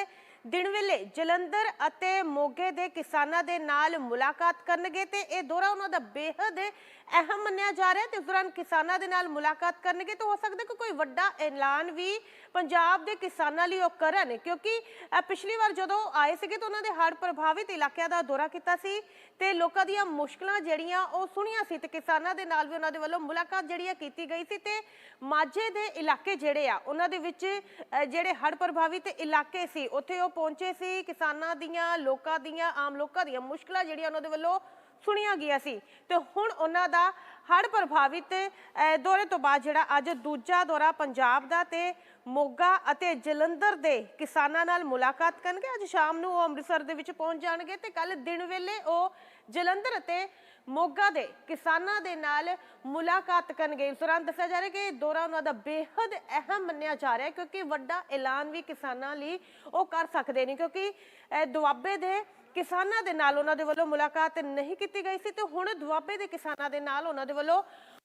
ਦਿਨ ਵੇਲੇ ਜਲੰਧਰ ਅਤੇ ਮੋਗੇ ਦੇ ਕਿਸਾਨਾਂ ਦੇ ਨਾਲ ਮੁਲਾਕਾਤ ਕਰਨਗੇ ਤੇ ਇਹ ਦੌਰਾ ਉਹਨਾਂ ਦਾ ਬੇहद ਅਹਿਮ ਮੰਨਿਆ ਜਾ ਰਿਹਾ ਤੇ ਇਸ ਦੌਰਾਨ ਕਿਸਾਨਾਂ ਦੇ ਨਾਲ ਮੁਲਾਕਾਤ ਕਰਨਗੇ। ਤਾਂ ਹੋ ਸਕਦਾ ਕਿ ਕੋਈ ਵੱਡਾ ਐਲਾਨ ਵੀ ਪੰਜਾਬ ਦੇ ਕਿਸਾਨਾਂ ਲਈ ਉਹ ਕਰਨ ਕਿਉਂਕਿ ਪਿਛਲੀ ਵਾਰ ਜਦੋਂ ਆਏ ਸੀਗੇ ਤਾਂ ਉਹਨਾਂ ਦੇ ਹੜ੍ਹ ਪ੍ਰਭਾਵਿਤ ਇਲਾਕਿਆਂ ਦਾ ਦੌਰਾ ਕੀਤਾ ਸੀ ਤੇ ਲੋਕਾਂ ਦੀਆਂ ਮੁਸ਼ਕਲਾਂ ਜਿਹੜੀਆਂ ਉਹ ਸੁਣੀਆਂ ਸੀ ਤੇ ਕਿਸਾਨਾਂ ਦੇ ਨਾਲ ਵੀ ਉਹਨਾਂ ਦੇ ਵੱਲੋਂ ਮੁਲਾਕਾਤ ਜਿਹੜੀ ਆ ਕੀਤੀ ਗਈ ਸੀ। ਤੇ ਮਾਝੇ ਦੇ ਇਲਾਕੇ ਜਿਹੜੇ ਆ, ਉਹਨਾਂ ਦੇ ਵਿੱਚ ਜਿਹੜੇ ਹੜ੍ਹ ਪ੍ਰਭਾਵਿਤ ਇਲਾਕੇ ਸੀ, ਉੱਥੇ ਉਹ ਪਹੁੰਚੇ ਸੀ। ਕਿਸਾਨਾਂ ਦੀਆਂ, ਲੋਕਾਂ ਦੀਆਂ, ਆਮ ਲੋਕਾਂ ਦੀਆਂ ਮੁਸ਼ਕਲਾਂ ਜਿਹੜੀਆਂ ਉਹਨਾਂ ਦੇ ਵੱਲੋਂ ਸੁਣਿਆ ਗਿਆ ਸੀ ਤੇ ਹੁਣ ਉਹਨਾਂ ਦਾ ਹੜ੍ਹ ਪ੍ਰਭਾਵਿਤ ਦੌਰੇ ਤੋਂ ਬਾਅਦ ਜਿਹੜਾ ਅੱਜ ਦੂਜਾ ਦੌਰਾ ਪੰਜਾਬ ਦਾ ਤੇ ਮੋਗਾ ਅਤੇ ਜਲੰਧਰ ਦੇ ਕਿਸਾਨਾਂ ਨਾਲ ਮੁਲਾਕਾਤ ਕਰਨਗੇ। ਅੱਜ ਸ਼ਾਮ ਨੂੰ ਉਹ ਅੰਮ੍ਰਿਤਸਰ ਦੇ ਵਿੱਚ ਪਹੁੰਚ ਜਾਣਗੇ ਤੇ ਕੱਲ ਦਿਨ ਵੇਲੇ ਉਹ ਜਲੰਧਰ ਅਤੇ ਮੋਗਾ ਦੇ ਕਿਸਾਨਾਂ ਦੇ ਨਾਲ ਮੁਲਾਕਾਤ ਕਰਨਗੇ। ਇਸ ਦੌਰਾਨ ਦੱਸਿਆ ਜਾ ਰਿਹਾ ਕਿ ਇਹ ਦੌਰਾ ਉਹਨਾਂ ਦਾ ਬੇਹੱਦ ਅਹਿਮ ਮੰਨਿਆ ਜਾ ਰਿਹਾ ਕਿਉਂਕਿ ਵੱਡਾ ਐਲਾਨ ਵੀ ਕਿਸਾਨਾਂ ਲਈ ਉਹ ਕਰ ਸਕਦੇ ਨੇ ਕਿਉਂਕਿ ਦੁਆਬੇ ਦੇ ਕਿਸਾਨਾਂ ਦੇ ਨਾਲ ਉਹਨਾਂ ਦੇ ਵੱਲੋਂ ਮੁਲਾਕਾਤ ਨਹੀਂ ਕੀਤੀ ਗਈ ਸੀ ਤੇ ਹੁਣ ਦੁਆਬੇ ਦੇ ਕਿਸਾਨਾਂ ਦੇ ਨਾਲ ਉਹਨਾਂ ਦੇ ਵੱਲੋਂ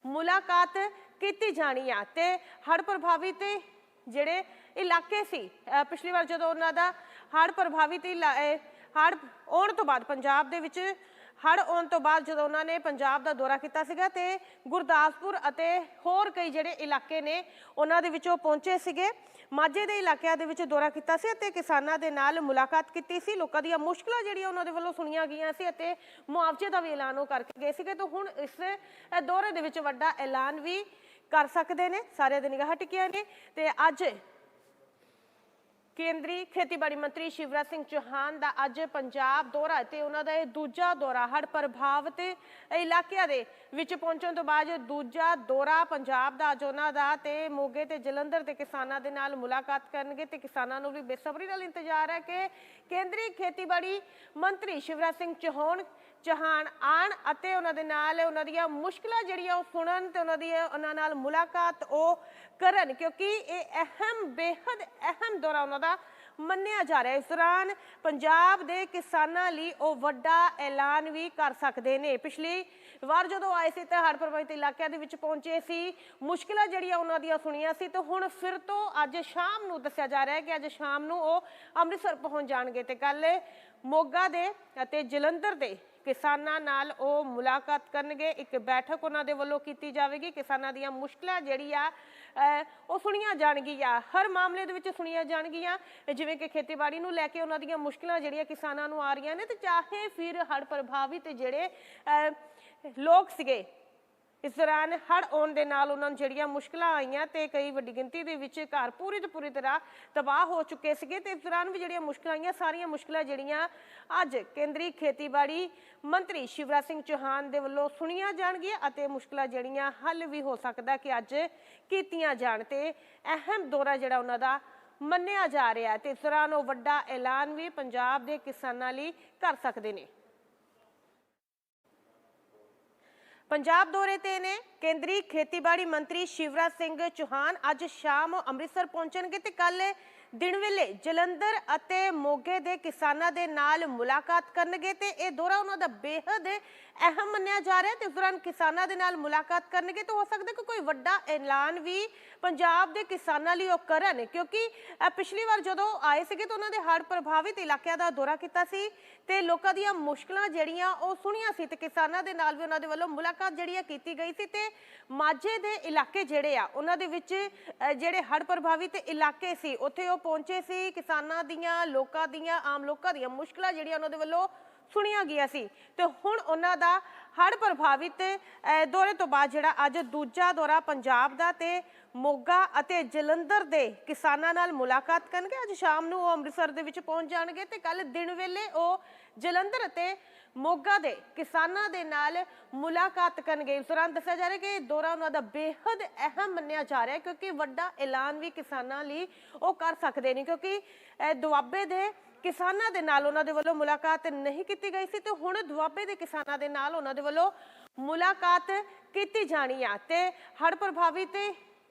ਮੁਲਾਕਾਤ ਕੀਤੀ ਜਾਣੀ ਆ ਤੇ ਹੜ੍ਹ ਪ੍ਰਭਾਵਿਤ ਜਿਹੜੇ ਇਲਾਕੇ ਸੀ ਪਿਛਲੀ ਵਾਰ ਜਦੋਂ ਉਹਨਾਂ ਦਾ ਹੜ੍ਹ ਪ੍ਰਭਾਵਿਤ ਇਲਾ- ਹੜ੍ਹ ਆਉਣ ਤੋਂ ਬਾਅਦ ਪੰਜਾਬ ਦੇ ਵਿੱਚ ਹੜ੍ਹ ਆਉਣ ਤੋਂ ਬਾਅਦ ਜਦੋਂ ਉਹਨਾਂ ਨੇ ਪੰਜਾਬ ਦਾ ਦੌਰਾ ਕੀਤਾ ਸੀਗਾ ਤੇ ਗੁਰਦਾਸਪੁਰ ਅਤੇ ਹੋਰ ਕਈ ਜਿਹੜੇ ਇਲਾਕੇ ਨੇ ਉਹਨਾਂ ਦੇ ਵਿੱਚੋਂ ਪਹੁੰਚੇ ਸੀਗੇ। ਮਾਝੇ ਦੇ ਇਲਾਕਿਆਂ ਦੇ ਵਿੱਚ ਦੌਰਾ ਕੀਤਾ ਸੀ ਅਤੇ ਕਿਸਾਨਾਂ ਦੇ ਨਾਲ ਮੁਲਾਕਾਤ ਕੀਤੀ ਸੀ। ਲੋਕਾਂ ਦੀਆਂ ਮੁਸ਼ਕਲਾਂ ਜਿਹੜੀਆਂ ਉਹਨਾਂ ਦੇ ਵੱਲੋਂ ਸੁਣੀਆਂ ਗਈਆਂ ਸੀ ਅਤੇ ਮੁਆਵਜ਼ੇ ਦਾ ਵੀ ਐਲਾਨ ਉਹ ਕਰਕੇ ਗਏ ਸੀਗੇ। ਤਾਂ ਹੁਣ ਇਸ ਦੌਰੇ ਦੇ ਵਿੱਚ ਵੱਡਾ ਐਲਾਨ ਵੀ ਕਰ ਸਕਦੇ ਨੇ। ਸਾਰਿਆਂ ਦੀ ਨਿਗਾਹ ਟਿਕੀਆਂ ਨੇ ਤੇ ਅੱਜ ਕੇਂਦਰੀ ਖੇਤੀਬਾੜੀ ਮੰਤਰੀ ਸ਼ਿਵਰਾਜ ਸਿੰਘ ਚੌਹਾਨ ਦਾ ਅੱਜ ਪੰਜਾਬ ਦੌਰਾ ਤੇ ਉਹਨਾਂ ਦਾ ਇਹ ਦੂਜਾ ਦੌਰਾ ਹੜ੍ਹ ਪ੍ਰਭਾਵਿਤ ਇਲਾਕਿਆਂ ਦੇ ਵਿੱਚ ਪਹੁੰਚਣ ਤੋਂ ਬਾਅਦ ਦੂਜਾ ਦੌਰਾ ਪੰਜਾਬ ਦਾ ਅੱਜ ਉਹਨਾਂ ਦਾ ਤੇ ਮੋਗੇ ਤੇ ਜਲੰਧਰ ਦੇ ਕਿਸਾਨਾਂ ਦੇ ਨਾਲ ਮੁਲਾਕਾਤ ਕਰਨਗੇ ਤੇ ਕਿਸਾਨਾਂ ਨੂੰ ਵੀ ਬੇਸਬਰੀ ਨਾਲ ਇੰਤਜ਼ਾਰ ਹੈ ਕਿ ਕੇਂਦਰੀ ਖੇਤੀਬਾੜੀ ਮੰਤਰੀ ਸ਼ਿਵਰਾਜ ਸਿੰਘ ਚੌਹਾਨ ਚੌਹਾਨ ਆਣ ਅਤੇ ਉਹਨਾਂ ਦੇ ਨਾਲ ਉਹਨਾਂ ਦੀਆਂ ਮੁਸ਼ਕਲਾਂ ਜਿਹੜੀਆਂ ਉਹ ਸੁਣਨ ਤੇ ਉਹਨਾਂ ਦੀ ਉਹਨਾਂ ਨਾਲ ਮੁਲਾਕਾਤ ਉਹ ਕਰਨ, ਕਿਉਂਕਿ ਇਹ ਅਹਿਮ ਬੇहद ਅਹਿਮ ਦੌਰਾ ਉਹਨਾਂ ਦਾ ਮੰਨਿਆ ਜਾ ਰਿਹਾ ਇਸ ਦੌਰਾਨ ਪੰਜਾਬ ਦੇ ਕਿਸਾਨਾਂ ਲਈ ਉਹ ਵੱਡਾ ਐਲਾਨ ਵੀ ਕਰ ਸਕਦੇ ਨੇ। ਪਿਛਲੀ ਵਾਰ ਜਦੋਂ ਆਏ ਸੀ ਤਾਂ ਹੜ੍ਹ ਪ੍ਰਭਾਵਿਤ ਇਲਾਕਿਆਂ ਦੇ ਵਿੱਚ ਪਹੁੰਚੇ ਸੀ, ਮੁਸ਼ਕਲਾਂ ਜਿਹੜੀਆਂ ਉਹਨਾਂ ਦੀਆਂ ਸੁਣੀਆਂ ਸੀ, ਤੇ ਹੁਣ ਫਿਰ ਤੋਂ ਅੱਜ ਸ਼ਾਮ ਨੂੰ ਦੱਸਿਆ ਜਾ ਰਿਹਾ ਹੈ ਕਿ ਅੱਜ ਸ਼ਾਮ ਨੂੰ ਉਹ ਅੰਮ੍ਰਿਤਸਰ ਪਹੁੰਚ ਜਾਣਗੇ। ਤੇ ਕੱਲ ਮੋਗਾ ਦੇ ਅਤੇ ਜਲੰਧਰ ਦੇ ਕਿਸਾਨਾਂ ਨਾਲ ਉਹ ਮੁਲਾਕਾਤ ਕਰਨਗੇ। ਇੱਕ ਬੈਠਕ ਉਹਨਾਂ ਦੇ ਵੱਲੋਂ ਕੀਤੀ ਜਾਵੇਗੀ। ਕਿਸਾਨਾਂ ਦੀਆਂ ਮੁਸ਼ਕਲਾਂ ਜਿਹੜੀ ਆ ਉਹ ਸੁਣੀਆਂ ਜਾਣਗੀਆਂ। ਹਰ ਮਾਮਲੇ ਦੇ ਵਿੱਚ ਸੁਣੀਆਂ ਜਾਣਗੀਆਂ। ਜਿਵੇਂ ਕਿ ਖੇਤੀਬਾੜੀ ਨੂੰ ਲੈ ਕੇ ਉਹਨਾਂ ਦੀਆਂ ਮੁਸ਼ਕਲਾਂ ਜਿਹੜੀਆਂ ਕਿਸਾਨਾਂ ਨੂੰ ਆ ਰਹੀਆਂ ਨੇ, ਤੇ ਚਾਹੇ ਫਿਰ ਹੜ੍ਹ ਪ੍ਰਭਾਵਿਤ ਜਿਹੜੇ ਲੋਕ ਸੀਗੇ ਇਸ ਦੌਰਾਨ ਹੜ੍ਹ ਆਉਣ ਦੇ ਨਾਲ ਉਹਨਾਂ ਨੂੰ ਜਿਹੜੀਆਂ ਮੁਸ਼ਕਲਾਂ ਆਈਆਂ ਤੇ ਕਈ ਵੱਡੀ ਗਿਣਤੀ ਦੇ ਵਿੱਚ ਘਰ ਪੂਰੀ ਤੋਂ ਪੂਰੀ ਤਰ੍ਹਾਂ ਤਬਾਹ ਹੋ ਚੁੱਕੇ ਸੀਗੇ ਤੇ ਇਸ ਦੌਰਾਨ ਵੀ ਜਿਹੜੀਆਂ ਮੁਸ਼ਕਲਾਂ ਆਈਆਂ, ਸਾਰੀਆਂ ਮੁਸ਼ਕਲਾਂ ਜਿਹੜੀਆਂ ਅੱਜ ਕੇਂਦਰੀ ਖੇਤੀਬਾੜੀ ਮੰਤਰੀ ਸ਼ਿਵਰਾਜ ਸਿੰਘ ਚੌਹਾਨ ਦੇ ਵੱਲੋਂ ਸੁਣੀਆਂ ਜਾਣਗੀਆਂ ਅਤੇ ਮੁਸ਼ਕਲਾਂ ਜਿਹੜੀਆਂ ਹੱਲ ਵੀ ਹੋ ਸਕਦਾ ਕਿ ਅੱਜ ਕੀਤੀਆਂ ਜਾਣ ਤੇ ਅਹਿਮ ਦੌਰਾ ਜਿਹੜਾ ਉਹਨਾਂ ਦਾ ਮੰਨਿਆ ਜਾ ਰਿਹਾ ਹੈ ਤੇ ਇਸ ਦੌਰਾਨ ਉਹ ਵੱਡਾ ਐਲਾਨ ਵੀ ਪੰਜਾਬ ਦੇ ਕਿਸਾਨਾਂ ਲਈ ਕਰ ਸਕਦੇ ਨੇ। ਪੰਜਾਬ ਦੌਰੇ ਤੇ ਨੇ। ਕੇਂਦਰੀ ਖੇਤੀਬਾੜੀ ਮੰਤਰੀ ਸ਼ਿਵਰਾਜ ਸਿੰਘ ਚੌਹਾਨ ਅੱਜ ਸ਼ਾਮ ਅੰਮ੍ਰਿਤਸਰ ਪਹੁੰਚਣਗੇ ਤੇ ਕੱਲ ਦਿਨ ਵੇਲੇ ਜਲੰਧਰ ਅਤੇ ਮੋਗੇ ਦੇ ਕਿਸਾਨਾਂ ਦੇ ਨਾਲ ਮੁਲਾਕਾਤ ਕਰਨਗੇ ਤੇ ਇਹ ਦੌਰਾ ਉਹਨਾਂ ਦਾ ਬੇहद ਅਹਿਮ ਮੰਨਿਆ ਜਾ ਰਿਹਾ ਹੈ ਤੇ ਇਸ ਦੌਰਾਨ ਕਿਸਾਨਾਂ ਦੇ ਨਾਲ ਮੁਲਾਕਾਤ ਕਰਨਗੇ ਤਾਂ ਹੋ ਸਕਦਾ ਕਿ ਕੋਈ ਵੱਡਾ ਐਲਾਨ ਵੀ ਪੰਜਾਬ ਦੇ ਕਿਸਾਨਾਂ ਲਈ ਉਹ ਕਰਨ ਕਿਉਂਕਿ ਪਿਛਲੀ ਵਾਰ ਜਦੋਂ ਆਏ ਸੀਗੇ ਤਾਂ ਉਹਨਾਂ ਦੇ ਹੜ੍ਹ ਪ੍ਰਭਾਵਿਤ ਇਲਾਕਿਆਂ ਦਾ ਦੌਰਾ ਕੀਤਾ ਸੀ ਤੇ ਲੋਕਾਂ ਦੀਆਂ ਮੁਸ਼ਕਲਾਂ ਜਿਹੜੀਆਂ ਉਹ ਸੁਣੀਆਂ ਸੀ ਤੇ ਕਿਸਾਨਾਂ ਦੇ ਨਾਲ ਵੀ ਉਹਨਾਂ ਦੇ ਵੱਲੋਂ ਮੁਲਾਕਾਤ ਜਿਹੜੀ ਆ ਕੀਤੀ ਗਈ ਸੀ ਤੇ ਮਾਝੇ ਦੇ ਇਲਾਕੇ ਜਿਹੜੇ ਆ, ਉਹਨਾਂ ਦੇ ਵਿੱਚ ਜਿਹੜੇ ਹੜ੍ਹ ਪ੍ਰਭਾਵਿਤ ਇਲਾਕੇ ਸੀ, ਉੱਥੇ ਉਹ ਪਹੁੰਚੇ ਸੀ, ਕਿਸਾਨਾਂ ਦੀਆਂ, ਲੋਕਾਂ ਦੀਆਂ, ਆਮ ਲੋਕਾਂ ਦੀਆਂ ਮੁਸ਼ਕਲਾਂ ਜਿਹੜੀਆਂ ਉਹਨਾਂ ਦੇ ਵੱਲੋਂ ਸੁਣੀਆਂ ਗਈਆਂ ਸੀ। ਤੇ ਹੁਣ ਉਹਨਾਂ ਦਾ ਹੜ੍ਹ ਪ੍ਰਭਾਵਿਤ ਦੌਰੇ ਤੋਂ ਬਾਅਦ ਜਿਹੜਾ ਅੱਜ ਦੂਜਾ ਦੌਰਾ ਪੰਜਾਬ ਦਾ ਤੇ ਮੋਗਾ ਅਤੇ ਜਲੰਧਰ ਦੇ ਕਿਸਾਨਾਂ ਨਾਲ ਮੁਲਾਕਾਤ ਕਰਨਗੇ। ਅੱਜ ਸ਼ਾਮ ਨੂੰ ਉਹ ਅੰਮ੍ਰਿਤਸਰ ਦੇ ਵਿੱਚ ਪਹੁੰਚ ਜਾਣਗੇ ਤੇ ਕੱਲ ਦਿਨ ਵੇਲੇ ਉਹ ਜਲੰਧਰ ਅਤੇ ਮੋਗਾ ਦੇ ਕਿਸਾਨਾਂ ਦੇ ਨਾਲ ਮੁਲਾਕਾਤ ਕਰਨਗੇ। ਇਸ ਦੌਰਾਨ ਦੱਸਿਆ ਜਾ ਰਿਹਾ ਕਿ ਇਹ ਦੌਰਾ ਉਹਨਾਂ ਦਾ ਬੇਹੱਦ ਅਹਿਮ ਮੰਨਿਆ ਜਾ ਰਿਹਾ ਕਿਉਂਕਿ ਵੱਡਾ ਐਲਾਨ ਵੀ ਕਿਸਾਨਾਂ ਲਈ ਉਹ ਕਰ ਸਕਦੇ ਨੇ ਕਿਉਂਕਿ ਦੁਆਬੇ ਦੇ ਕਿਸਾਨਾਂ ਦੇ ਨਾਲ ਉਹਨਾਂ ਦੇ ਵੱਲੋਂ ਮੁਲਾਕਾਤ ਨਹੀਂ ਕੀਤੀ ਗਈ ਸੀ ਤੇ ਹੁਣ ਦੁਆਬੇ ਦੇ ਕਿਸਾਨਾਂ ਦੇ ਨਾਲ ਉਹਨਾਂ ਦੇ ਵੱਲੋਂ ਮੁਲਾਕਾਤ ਕੀਤੀ ਜਾਣੀ ਆ ਤੇ ਹੜ੍ਹ ਪ੍ਰਭਾਵਿਤ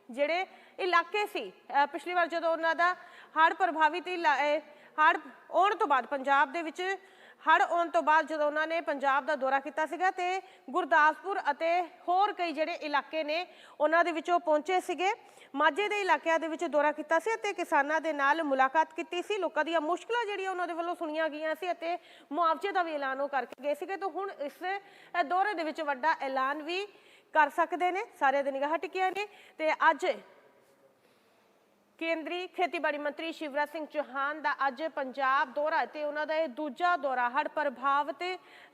ਜਿਹੜੇ ਇਲਾਕੇ ਸੀ ਪਿਛਲੀ ਵਾਰ ਜਦੋਂ ਉਹਨਾਂ ਦਾ ਹੜ੍ਹ ਪ੍ਰਭਾਵਿਤ ਇਲਾ- ਅਹ ਆਉਣ ਤੋਂ ਬਾਅਦ ਪੰਜਾਬ ਦੇ ਵਿੱਚ ਹੜ੍ਹ ਆਉਣ ਤੋਂ ਬਾਅਦ ਜਦੋਂ ਉਹਨਾਂ ਨੇ ਪੰਜਾਬ ਦਾ ਦੌਰਾ ਕੀਤਾ ਸੀਗਾ ਤੇ ਗੁਰਦਾਸਪੁਰ ਅਤੇ ਹੋਰ ਕਈ ਜਿਹੜੇ ਇਲਾਕੇ ਨੇ ਉਹਨਾਂ ਦੇ ਵਿੱਚੋਂ ਪਹੁੰਚੇ ਸੀਗੇ। ਮਾਝੇ ਦੇ ਇਲਾਕਿਆਂ ਦੇ ਵਿੱਚ ਦੌਰਾ ਕੀਤਾ ਸੀ ਅਤੇ ਕਿਸਾਨਾਂ ਦੇ ਨਾਲ ਮੁਲਾਕਾਤ ਕੀਤੀ ਸੀ। ਲੋਕਾਂ ਦੀਆਂ ਮੁਸ਼ਕਲਾਂ ਜਿਹੜੀਆਂ ਉਹਨਾਂ ਦੇ ਵੱਲੋਂ ਸੁਣੀਆਂ ਗਈਆਂ ਸੀ ਅਤੇ ਮੁਆਵਜ਼ੇ ਦਾ ਵੀ ਐਲਾਨ ਉਹ ਕਰਕੇ ਗਏ ਸੀਗੇ। ਤਾਂ ਹੁਣ ਇਸ ਦੌਰੇ ਦੇ ਵਿੱਚ ਵੱਡਾ ਐਲਾਨ ਵੀ ਕਰ ਸਕਦੇ ਨੇ। ਸਾਰੇ ਦੀ ਨਿਗਾਹ ਟਿਕੀਆਂ ਨੇ ਤੇ ਅੱਜ ਕੇਂਦਰੀ ਖੇਤੀਬਾੜੀ ਮੰਤਰੀ ਸ਼ਿਵਰਾਜ ਸਿੰਘ ਚੌਹਾਨ ਦਾ ਅੱਜ ਪੰਜਾਬ ਦੌਰਾ ਤੇ ਉਹਨਾਂ ਦਾ ਇਹ ਦੂਜਾ ਦੌਰਾ ਹੜ੍ਹ ਪ੍ਰਭਾਵਿਤ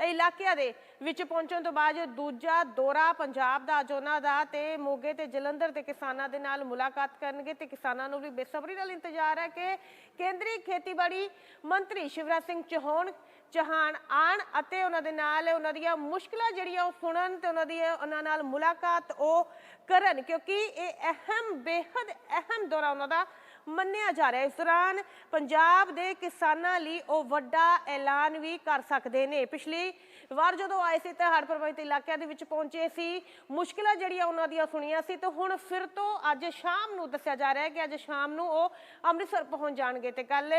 ਇਲਾਕਿਆਂ ਦੇ ਵਿੱਚ ਪਹੁੰਚਣ ਤੋਂ ਬਾਅਦ ਦੂਜਾ ਦੌਰਾ ਪੰਜਾਬ ਦਾ ਅੱਜ ਉਹਨਾਂ ਦਾ ਤੇ ਮੋਗੇ ਤੇ ਜਲੰਧਰ ਦੇ ਕਿਸਾਨਾਂ ਦੇ ਨਾਲ ਮੁਲਾਕਾਤ ਕਰਨਗੇ ਤੇ ਕਿਸਾਨਾਂ ਨੂੰ ਵੀ ਬੇਸਬਰੀ ਨਾਲ ਇੰਤਜ਼ਾਰ ਹੈ ਕਿ ਕੇਂਦਰੀ ਖੇਤੀਬਾੜੀ ਮੰਤਰੀ ਸ਼ਿਵਰਾਜ ਸਿੰਘ ਚੌਹਾਨ ਚੌਹਾਨ ਆਣ ਅਤੇ ਉਹਨਾਂ ਦੇ ਨਾਲ ਉਹਨਾਂ ਦੀਆਂ ਮੁਸ਼ਕਲਾਂ ਜਿਹੜੀਆਂ ਉਹ ਸੁਣਨ ਤੇ ਉਹਨਾਂ ਦੀ ਉਹਨਾਂ ਨਾਲ ਮੁਲਾਕਾਤ ਉਹ ਕਰਨ, ਕਿਉਂਕਿ ਇਹ ਅਹਿਮ ਬੇहद ਅਹਿਮ ਦੌਰਾ ਉਹਨਾਂ ਦਾ ਮੰਨਿਆ ਜਾ ਰਿਹਾ ਇਸ ਦੌਰਾਨ ਪੰਜਾਬ ਦੇ ਕਿਸਾਨਾਂ ਲਈ ਉਹ ਵੱਡਾ ਐਲਾਨ ਵੀ ਕਰ ਸਕਦੇ ਨੇ। ਪਿਛਲੀ ਵਾਰ ਜਦੋਂ ਆਏ ਸੀ ਤਾਂ ਹੜ੍ਹ ਪ੍ਰਭਾਵਿਤ ਇਲਾਕਿਆਂ ਦੇ ਵਿੱਚ ਪਹੁੰਚੇ ਸੀ, ਮੁਸ਼ਕਲਾਂ ਜਿਹੜੀਆਂ ਉਹਨਾਂ ਦੀਆਂ ਸੁਣੀਆਂ ਸੀ, ਤੇ ਹੁਣ ਫਿਰ ਤੋਂ ਅੱਜ ਸ਼ਾਮ ਨੂੰ ਦੱਸਿਆ ਜਾ ਰਿਹਾ ਹੈ ਕਿ ਅੱਜ ਸ਼ਾਮ ਨੂੰ ਉਹ ਅੰਮ੍ਰਿਤਸਰ ਪਹੁੰਚ ਜਾਣਗੇ। ਤੇ ਕੱਲ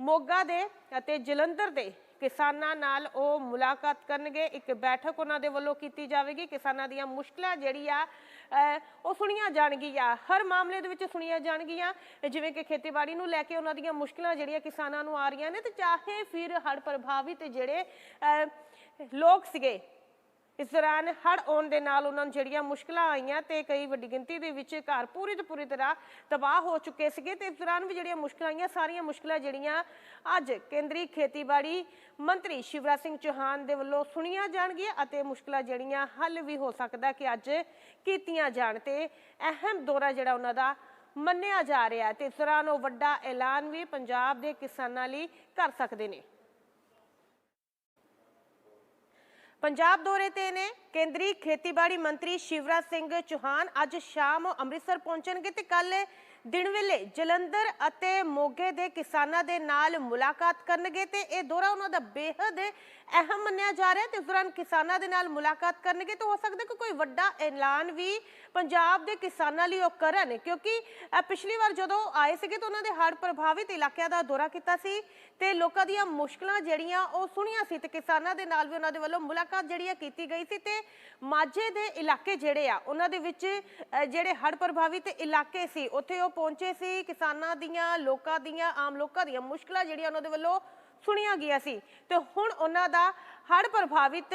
ਮੋਗਾ ਦੇ ਅਤੇ ਜਲੰਧਰ ਦੇ ਕਿਸਾਨਾਂ ਨਾਲ ਉਹ ਮੁਲਾਕਾਤ ਕਰਨਗੇ। ਇੱਕ ਬੈਠਕ ਉਹਨਾਂ ਦੇ ਵੱਲੋਂ ਕੀਤੀ ਜਾਵੇਗੀ। ਕਿਸਾਨਾਂ ਦੀਆਂ ਮੁਸ਼ਕਲਾਂ ਜਿਹੜੀ ਆ ਉਹ ਸੁਣੀਆਂ ਜਾਣਗੀਆਂ। ਹਰ ਮਾਮਲੇ ਦੇ ਵਿੱਚ ਸੁਣੀਆਂ ਜਾਣਗੀਆਂ। ਜਿਵੇਂ ਕਿ ਖੇਤੀਬਾੜੀ ਨੂੰ ਲੈ ਕੇ ਉਹਨਾਂ ਦੀਆਂ ਮੁਸ਼ਕਲਾਂ ਜਿਹੜੀਆਂ ਕਿਸਾਨਾਂ ਨੂੰ ਆ ਰਹੀਆਂ ਨੇ ਤੇ ਚਾਹੇ ਫਿਰ ਹੜ੍ਹ ਪ੍ਰਭਾਵਿਤ ਜਿਹੜੇ ਲੋਕ ਸੀਗੇ ਇਸ ਦੌਰਾਨ ਹੜ੍ਹ ਆਉਣ ਦੇ ਨਾਲ ਉਹਨਾਂ ਨੂੰ ਜਿਹੜੀਆਂ ਮੁਸ਼ਕਲਾਂ ਆਈਆਂ ਤੇ ਕਈ ਵੱਡੀ ਗਿਣਤੀ ਦੇ ਵਿੱਚ ਘਰ ਪੂਰੀ ਤੋਂ ਪੂਰੀ ਤਰ੍ਹਾਂ ਤਬਾਹ ਹੋ ਚੁੱਕੇ ਸੀਗੇ ਤੇ ਇਸ ਦੌਰਾਨ ਵੀ ਜਿਹੜੀਆਂ ਮੁਸ਼ਕਲਾਂ ਆਈਆਂ, ਸਾਰੀਆਂ ਮੁਸ਼ਕਲਾਂ ਜਿਹੜੀਆਂ ਅੱਜ ਕੇਂਦਰੀ ਖੇਤੀਬਾੜੀ ਮੰਤਰੀ ਸ਼ਿਵਰਾਜ ਸਿੰਘ ਚੌਹਾਨ ਦੇ ਵੱਲੋਂ ਸੁਣੀਆਂ ਜਾਣਗੀਆਂ ਅਤੇ ਮੁਸ਼ਕਲਾਂ ਜਿਹੜੀਆਂ ਹੱਲ ਵੀ ਹੋ ਸਕਦਾ ਕਿ ਅੱਜ ਕੀਤੀਆਂ ਜਾਣ ਤੇ ਅਹਿਮ ਦੌਰਾ ਜਿਹੜਾ ਉਹਨਾਂ ਦਾ ਮੰਨਿਆ ਜਾ ਰਿਹਾ ਹੈ ਤੇ ਇਸ ਦੌਰਾਨ ਉਹ ਵੱਡਾ ਐਲਾਨ ਵੀ ਪੰਜਾਬ ਦੇ ਕਿਸਾਨਾਂ ਲਈ ਕਰ ਸਕਦੇ ਨੇ। ਪੰਜਾਬ ਦੌਰੇ ਤੇ ਨੇ। ਕੇਂਦਰੀ ਖੇਤੀਬਾੜੀ ਮੰਤਰੀ ਸ਼ਿਵਰਾਜ ਸਿੰਘ ਚੌਹਾਨ ਅੱਜ ਸ਼ਾਮ ਅੰਮ੍ਰਿਤਸਰ ਪਹੁੰਚਣਗੇ ਤੇ ਕੱਲ ਦਿਨ ਵੇਲੇ ਜਲੰਧਰ ਅਤੇ ਮੋਗੇ ਦੇ ਕਿਸਾਨਾਂ ਦੇ ਨਾਲ ਮੁਲਾਕਾਤ ਕਰਨਗੇ ਤੇ ਇਹ ਦੌਰਾ ਉਹਨਾਂ ਦਾ ਬੇहद ਅਹਿਮ ਮੰਨਿਆ ਜਾ ਰਿਹਾ ਹੈ ਤੇ ਇਸ ਦੌਰਾਨ ਕਿਸਾਨਾਂ ਦੇ ਨਾਲ ਮੁਲਾਕਾਤ ਕਰਨਗੇ ਤਾਂ ਹੋ ਸਕਦਾ ਕਿ ਕੋਈ ਵੱਡਾ ਐਲਾਨ ਵੀ ਪੰਜਾਬ ਦੇ ਕਿਸਾਨਾਂ ਲਈ ਉਹ ਕਰਨ, ਕਿਉਂਕਿ ਪਿਛਲੀ ਵਾਰ ਜਦੋਂ ਆਏ ਸੀਗੇ ਤਾਂ ਉਹਨਾਂ ਦੇ ਹੜ੍ਹ ਪ੍ਰਭਾਵਿਤ ਇਲਾਕਿਆਂ ਦਾ ਦੌਰਾ ਕੀਤਾ ਸੀ ਤੇ ਲੋਕਾਂ ਦੀਆਂ ਮੁਸ਼ਕਲਾਂ ਜਿਹੜੀਆਂ ਉਹ ਸੁਣੀਆਂ ਸੀ ਤੇ ਕਿਸਾਨਾਂ ਦੇ ਨਾਲ ਵੀ ਉਹਨਾਂ ਦੇ ਵੱਲੋਂ ਮੁਲਾਕਾਤ ਜਿਹੜੀ ਆ ਕੀਤੀ ਗਈ ਸੀ ਤੇ ਮਾਝੇ ਦੇ ਇਲਾਕੇ ਜਿਹੜੇ ਆ, ਉਹਨਾਂ ਦੇ ਵਿੱਚ ਜਿਹੜੇ ਹੜ੍ਹ ਪ੍ਰਭਾਵਿਤ ਇਲਾਕੇ ਸੀ, ਉੱਥੇ ਉਹ ਪਹੁੰਚੇ ਸੀ, ਕਿਸਾਨਾਂ ਦੀਆਂ, ਲੋਕਾਂ ਦੀਆਂ, ਆਮ ਲੋਕਾਂ ਦੀਆਂ ਮੁਸ਼ਕਲਾਂ ਜਿਹੜੀਆਂ ਉਹਨਾਂ ਦੇ ਵੱਲੋਂ ਸੁਣੀਆਂ ਗਈਆਂ ਸੀ। ਤੇ ਹੁਣ ਉਹਨਾਂ ਦਾ ਹੜ੍ਹ ਪ੍ਰਭਾਵਿਤ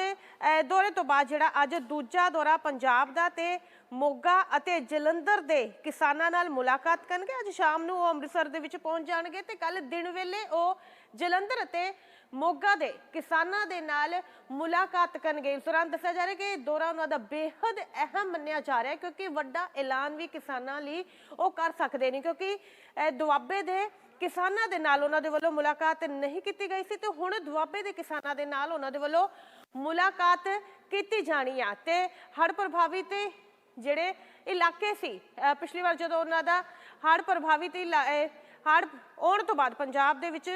ਦੌਰੇ ਤੋਂ ਬਾਅਦ ਜਿਹੜਾ ਅੱਜ ਦੂਜਾ ਦੌਰਾ ਪੰਜਾਬ ਦਾ ਤੇ ਮੋਗਾ ਅਤੇ ਜਲੰਧਰ ਦੇ ਕਿਸਾਨਾਂ ਨਾਲ ਮੁਲਾਕਾਤ ਕਰਨਗੇ। ਅੱਜ ਸ਼ਾਮ ਨੂੰ ਉਹ ਅੰਮ੍ਰਿਤਸਰ ਦੇ ਵਿੱਚ ਪਹੁੰਚ ਜਾਣਗੇ ਤੇ ਕੱਲ ਦਿਨ ਵੇਲੇ ਉਹ ਜਲੰਧਰ ਅਤੇ ਮੋਗਾ ਦੇ ਕਿਸਾਨਾਂ ਦੇ ਨਾਲ ਮੁਲਾਕਾਤ ਕਰਨਗੇ। ਇਸ ਦੌਰਾਨ ਦੱਸਿਆ ਜਾ ਰਿਹਾ ਕਿ ਇਹ ਦੌਰਾ ਉਹਨਾਂ ਦਾ ਬੇਹੱਦ ਅਹਿਮ ਮੰਨਿਆ ਜਾ ਰਿਹਾ ਕਿਉਂਕਿ ਵੱਡਾ ਐਲਾਨ ਵੀ ਕਿਸਾਨਾਂ ਲਈ ਉਹ ਕਰ ਸਕਦੇ ਨੇ ਕਿਉਂਕਿ ਦੁਆਬੇ ਦੇ ਕਿਸਾਨਾਂ ਦੇ ਨਾਲ ਉਹਨਾਂ ਦੇ ਵੱਲੋਂ ਮੁਲਾਕਾਤ ਨਹੀਂ ਕੀਤੀ ਗਈ ਸੀ ਤੇ ਹੁਣ ਦੁਆਬੇ ਦੇ ਕਿਸਾਨਾਂ ਦੇ ਨਾਲ ਉਹਨਾਂ ਦੇ ਵੱਲੋਂ ਮੁਲਾਕਾਤ ਕੀਤੀ ਜਾਣੀ ਆ ਤੇ ਹੜ੍ਹ ਪ੍ਰਭਾਵਿਤ ਜਿਹੜੇ ਇਲਾਕੇ ਸੀ ਪਿਛਲੀ ਵਾਰ ਜਦੋਂ ਉਹਨਾਂ ਦਾ ਹੜ੍ਹ ਪ੍ਰਭਾਵਿਤ ਇਲਾ- ਹੜ੍ਹ ਆਉਣ ਤੋਂ ਬਾਅਦ ਪੰਜਾਬ ਦੇ ਵਿੱਚ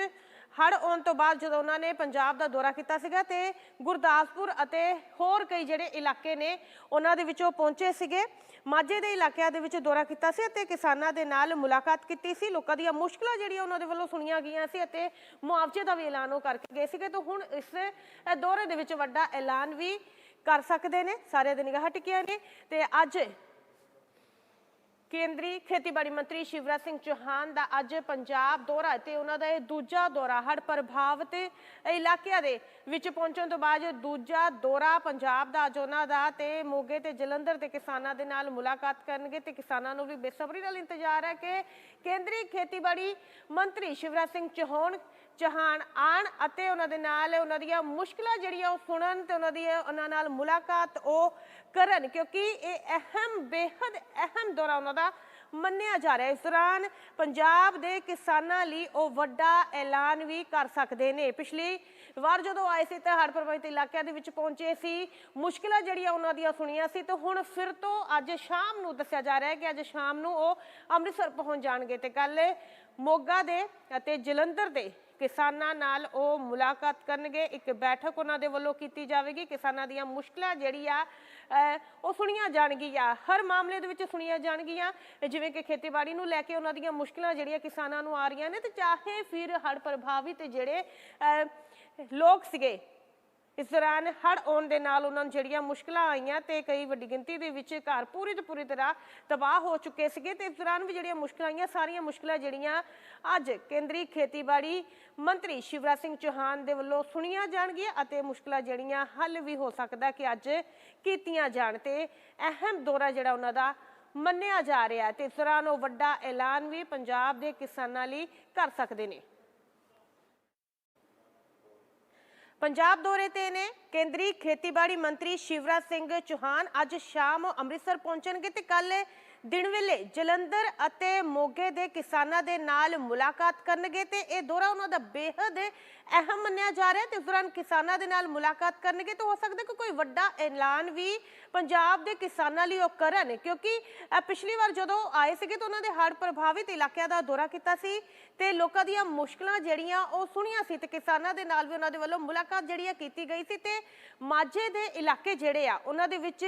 ਹੜ੍ਹ ਆਉਣ ਤੋਂ ਬਾਅਦ ਜਦੋਂ ਉਹਨਾਂ ਨੇ ਪੰਜਾਬ ਦਾ ਦੌਰਾ ਕੀਤਾ ਸੀਗਾ ਤੇ ਗੁਰਦਾਸਪੁਰ ਅਤੇ ਹੋਰ ਕਈ ਜਿਹੜੇ ਇਲਾਕੇ ਨੇ ਉਹਨਾਂ ਦੇ ਵਿੱਚੋਂ ਪਹੁੰਚੇ ਸੀਗੇ। ਮਾਝੇ ਦੇ ਇਲਾਕਿਆਂ ਦੇ ਵਿੱਚ ਦੌਰਾ ਕੀਤਾ ਸੀ ਅਤੇ ਕਿਸਾਨਾਂ ਦੇ ਨਾਲ ਮੁਲਾਕਾਤ ਕੀਤੀ ਸੀ। ਲੋਕਾਂ ਦੀਆਂ ਮੁਸ਼ਕਲਾਂ ਜਿਹੜੀਆਂ ਉਹਨਾਂ ਦੇ ਵੱਲੋਂ ਸੁਣੀਆਂ ਗਈਆਂ ਸੀ ਅਤੇ ਮੁਆਵਜ਼ੇ ਦਾ ਵੀ ਐਲਾਨ ਉਹ ਕਰਕੇ ਗਏ ਸੀਗੇ। ਤਾਂ ਹੁਣ ਇਸ ਦੌਰੇ ਦੇ ਵਿੱਚ ਵੱਡਾ ਐਲਾਨ ਵੀ ਕਰ ਸਕਦੇ ਨੇ। ਸਾਰੇ ਦੀ ਨਿਗਾਹ ਟਿਕੀਆਂ ਨੇ ਤੇ ਅੱਜ ਕੇਂਦਰੀ ਖੇਤੀਬਾੜੀ ਮੰਤਰੀ ਸ਼ਿਵਰਾਜ ਸਿੰਘ ਚੌਹਾਨ ਦਾ ਅੱਜ ਪੰਜਾਬ ਦੌਰਾ ਤੇ ਉਹਨਾਂ ਦਾ ਇਹ ਦੂਜਾ ਦੌਰਾ ਹੜ੍ਹ ਪ੍ਰਭਾਵਿਤ ਇਲਾਕਿਆਂ ਦੇ ਵਿੱਚ ਪਹੁੰਚਣ ਤੋਂ ਬਾਅਦ ਦੂਜਾ ਦੌਰਾ ਪੰਜਾਬ ਦਾ ਅੱਜ ਉਹਨਾਂ ਦਾ ਤੇ ਮੋਗੇ ਤੇ ਜਲੰਧਰ ਦੇ ਕਿਸਾਨਾਂ ਦੇ ਨਾਲ ਮੁਲਾਕਾਤ ਕਰਨਗੇ ਤੇ ਕਿਸਾਨਾਂ ਨੂੰ ਵੀ ਬੇਸਬਰੀ ਨਾਲ ਇੰਤਜ਼ਾਰ ਹੈ ਕਿ ਕੇਂਦਰੀ ਖੇਤੀਬਾੜੀ ਮੰਤਰੀ ਸ਼ਿਵਰਾਜ ਸਿੰਘ ਚੌਹਾਨ ਚੌਹਾਨ ਆਣ ਅਤੇ ਉਹਨਾਂ ਦੇ ਨਾਲ ਉਹਨਾਂ ਦੀਆਂ ਮੁਸ਼ਕਲਾਂ ਜਿਹੜੀਆਂ ਉਹ ਸੁਣਨ ਤੇ ਉਹਨਾਂ ਦੀ ਉਹਨਾਂ ਨਾਲ ਮੁਲਾਕਾਤ ਉਹ ਕਰਨ, ਕਿਉਂਕਿ ਇਹ ਅਹਿਮ ਬੇहद ਅਹਿਮ ਦੌਰਾ ਉਹਨਾਂ ਦਾ ਮੰਨਿਆ ਜਾ ਰਿਹਾ ਇਸ ਦੌਰਾਨ ਪੰਜਾਬ ਦੇ ਕਿਸਾਨਾਂ ਲਈ ਉਹ ਵੱਡਾ ਐਲਾਨ ਵੀ ਕਰ ਸਕਦੇ ਨੇ। ਪਿਛਲੀ ਵਾਰ ਜਦੋਂ ਆਏ ਸੀ ਤਾਂ ਹੜ੍ਹ ਪ੍ਰਭਾਵਿਤ ਇਲਾਕਿਆਂ ਦੇ ਵਿੱਚ ਪਹੁੰਚੇ ਸੀ, ਮੁਸ਼ਕਲਾਂ ਜਿਹੜੀਆਂ ਉਹਨਾਂ ਦੀਆਂ ਸੁਣੀਆਂ ਸੀ, ਤੇ ਹੁਣ ਫਿਰ ਤੋਂ ਅੱਜ ਸ਼ਾਮ ਨੂੰ ਦੱਸਿਆ ਜਾ ਰਿਹਾ ਹੈ ਕਿ ਅੱਜ ਸ਼ਾਮ ਨੂੰ ਉਹ ਅੰਮ੍ਰਿਤਸਰ ਪਹੁੰਚ ਜਾਣਗੇ। ਤੇ ਕੱਲ ਮੋਗਾ ਦੇ ਅਤੇ ਜਲੰਧਰ ਦੇ ਕਿਸਾਨਾਂ ਨਾਲ ਉਹ ਮੁਲਾਕਾਤ ਕਰਨਗੇ। ਇੱਕ ਬੈਠਕ ਉਹਨਾਂ ਦੇ ਵੱਲੋਂ ਕੀਤੀ ਜਾਵੇਗੀ। ਕਿਸਾਨਾਂ ਦੀਆਂ ਮੁਸ਼ਕਲਾਂ ਜਿਹੜੀ ਆ ਉਹ ਸੁਣੀਆਂ ਜਾਣਗੀਆਂ। ਹਰ ਮਾਮਲੇ ਦੇ ਵਿੱਚ ਸੁਣੀਆਂ ਜਾਣਗੀਆਂ। ਜਿਵੇਂ ਕਿ ਖੇਤੀਬਾੜੀ ਨੂੰ ਲੈ ਕੇ ਉਹਨਾਂ ਦੀਆਂ ਮੁਸ਼ਕਲਾਂ ਜਿਹੜੀਆਂ ਕਿਸਾਨਾਂ ਨੂੰ ਆ ਰਹੀਆਂ ਨੇ ਤੇ ਚਾਹੇ ਫਿਰ ਹੜ੍ਹ ਪ੍ਰਭਾਵਿਤ ਜਿਹੜੇ ਲੋਕ ਸੀਗੇ ਇਸ ਦੌਰਾਨ ਹੜ੍ਹ ਆਉਣ ਦੇ ਨਾਲ ਉਹਨਾਂ ਨੂੰ ਜਿਹੜੀਆਂ ਮੁਸ਼ਕਲਾਂ ਆਈਆਂ ਤੇ ਕਈ ਵੱਡੀ ਗਿਣਤੀ ਦੇ ਵਿੱਚ ਘਰ ਪੂਰੀ ਤੋਂ ਪੂਰੀ ਤਰ੍ਹਾਂ ਤਬਾਹ ਹੋ ਚੁੱਕੇ ਸੀਗੇ ਤੇ ਇਸ ਦੌਰਾਨ ਵੀ ਜਿਹੜੀਆਂ ਮੁਸ਼ਕਲਾਂ ਆਈਆਂ, ਸਾਰੀਆਂ ਮੁਸ਼ਕਲਾਂ ਜਿਹੜੀਆਂ ਅੱਜ ਕੇਂਦਰੀ ਖੇਤੀਬਾੜੀ ਮੰਤਰੀ ਸ਼ਿਵਰਾਜ ਸਿੰਘ ਚੌਹਾਨ ਦੇ ਵੱਲੋਂ ਸੁਣੀਆਂ ਜਾਣਗੀਆਂ ਅਤੇ ਮੁਸ਼ਕਲਾਂ ਜਿਹੜੀਆਂ ਹੱਲ ਵੀ ਹੋ ਸਕਦਾ ਕਿ ਅੱਜ ਕੀਤੀਆਂ ਜਾਣ ਤੇ ਅਹਿਮ ਦੌਰਾ ਜਿਹੜਾ ਉਹਨਾਂ ਦਾ ਮੰਨਿਆ ਜਾ ਰਿਹਾ ਹੈ ਤੇ ਇਸ ਦੌਰਾਨ ਉਹ ਵੱਡਾ ਐਲਾਨ ਵੀ ਪੰਜਾਬ ਦੇ ਕਿਸਾਨਾਂ ਲਈ ਕਰ ਸਕਦੇ ਨੇ। ਪੰਜਾਬ ਦੌਰੇ ਤੇ ਨੇ। ਕੇਂਦਰੀ ਖੇਤੀਬਾੜੀ ਮੰਤਰੀ ਸ਼ਿਵਰਾਜ ਸਿੰਘ ਚੌਹਾਨ ਅੱਜ ਸ਼ਾਮ ਅੰਮ੍ਰਿਤਸਰ ਪਹੁੰਚਣਗੇ ਤੇ ਕੱਲ ਦਿਨ ਵੇਲੇ ਜਲੰਧਰ ਅਤੇ ਮੋਗੇ ਦੇ ਕਿਸਾਨਾਂ ਦੇ ਨਾਲ ਮੁਲਾਕਾਤ ਕਰਨਗੇ ਤੇ ਇਹ ਦੌਰਾ ਉਹਨਾਂ ਦਾ ਬੇहद ਅਹਿਮ ਮੰਨਿਆ ਜਾ ਰਿਹਾ ਤੇ ਇਸ ਦੌਰਾਨ ਕਿਸਾਨਾਂ ਦੇ ਨਾਲ ਮੁਲਾਕਾਤ ਕਰਨਗੇ ਤਾਂ ਹੋ ਸਕਦਾ ਕਿ ਕੋਈ ਵੱਡਾ ਐਲਾਨ ਵੀ ਪੰਜਾਬ ਦੇ ਕਿਸਾਨਾਂ ਲਈ ਉਹ ਕਰਨ, ਕਿਉਂਕਿ ਪਿਛਲੀ ਵਾਰ ਜਦੋਂ ਆਏ ਸੀਗੇ ਤਾਂ ਉਹਨਾਂ ਦੇ ਹੜ੍ਹ ਪ੍ਰਭਾਵਿਤ ਇਲਾਕਿਆਂ ਦਾ ਦੌਰਾ ਕੀਤਾ ਸੀ ਤੇ ਲੋਕਾਂ ਦੀਆਂ ਮੁਸ਼ਕਲਾਂ ਜਿਹੜੀਆਂ ਉਹ ਸੁਣੀਆਂ ਸੀ ਤੇ ਕਿਸਾਨਾਂ ਦੇ ਨਾਲ ਵੀ ਉਹਨਾਂ ਦੇ ਵੱਲੋਂ ਮੁਲਾਕਾਤ ਜਿਹੜੀ ਆ ਕੀਤੀ ਗਈ ਸੀ ਤੇ ਮਾਝੇ ਦੇ ਇਲਾਕੇ ਜਿਹੜੇ ਆ, ਉਹਨਾਂ ਦੇ ਵਿੱਚ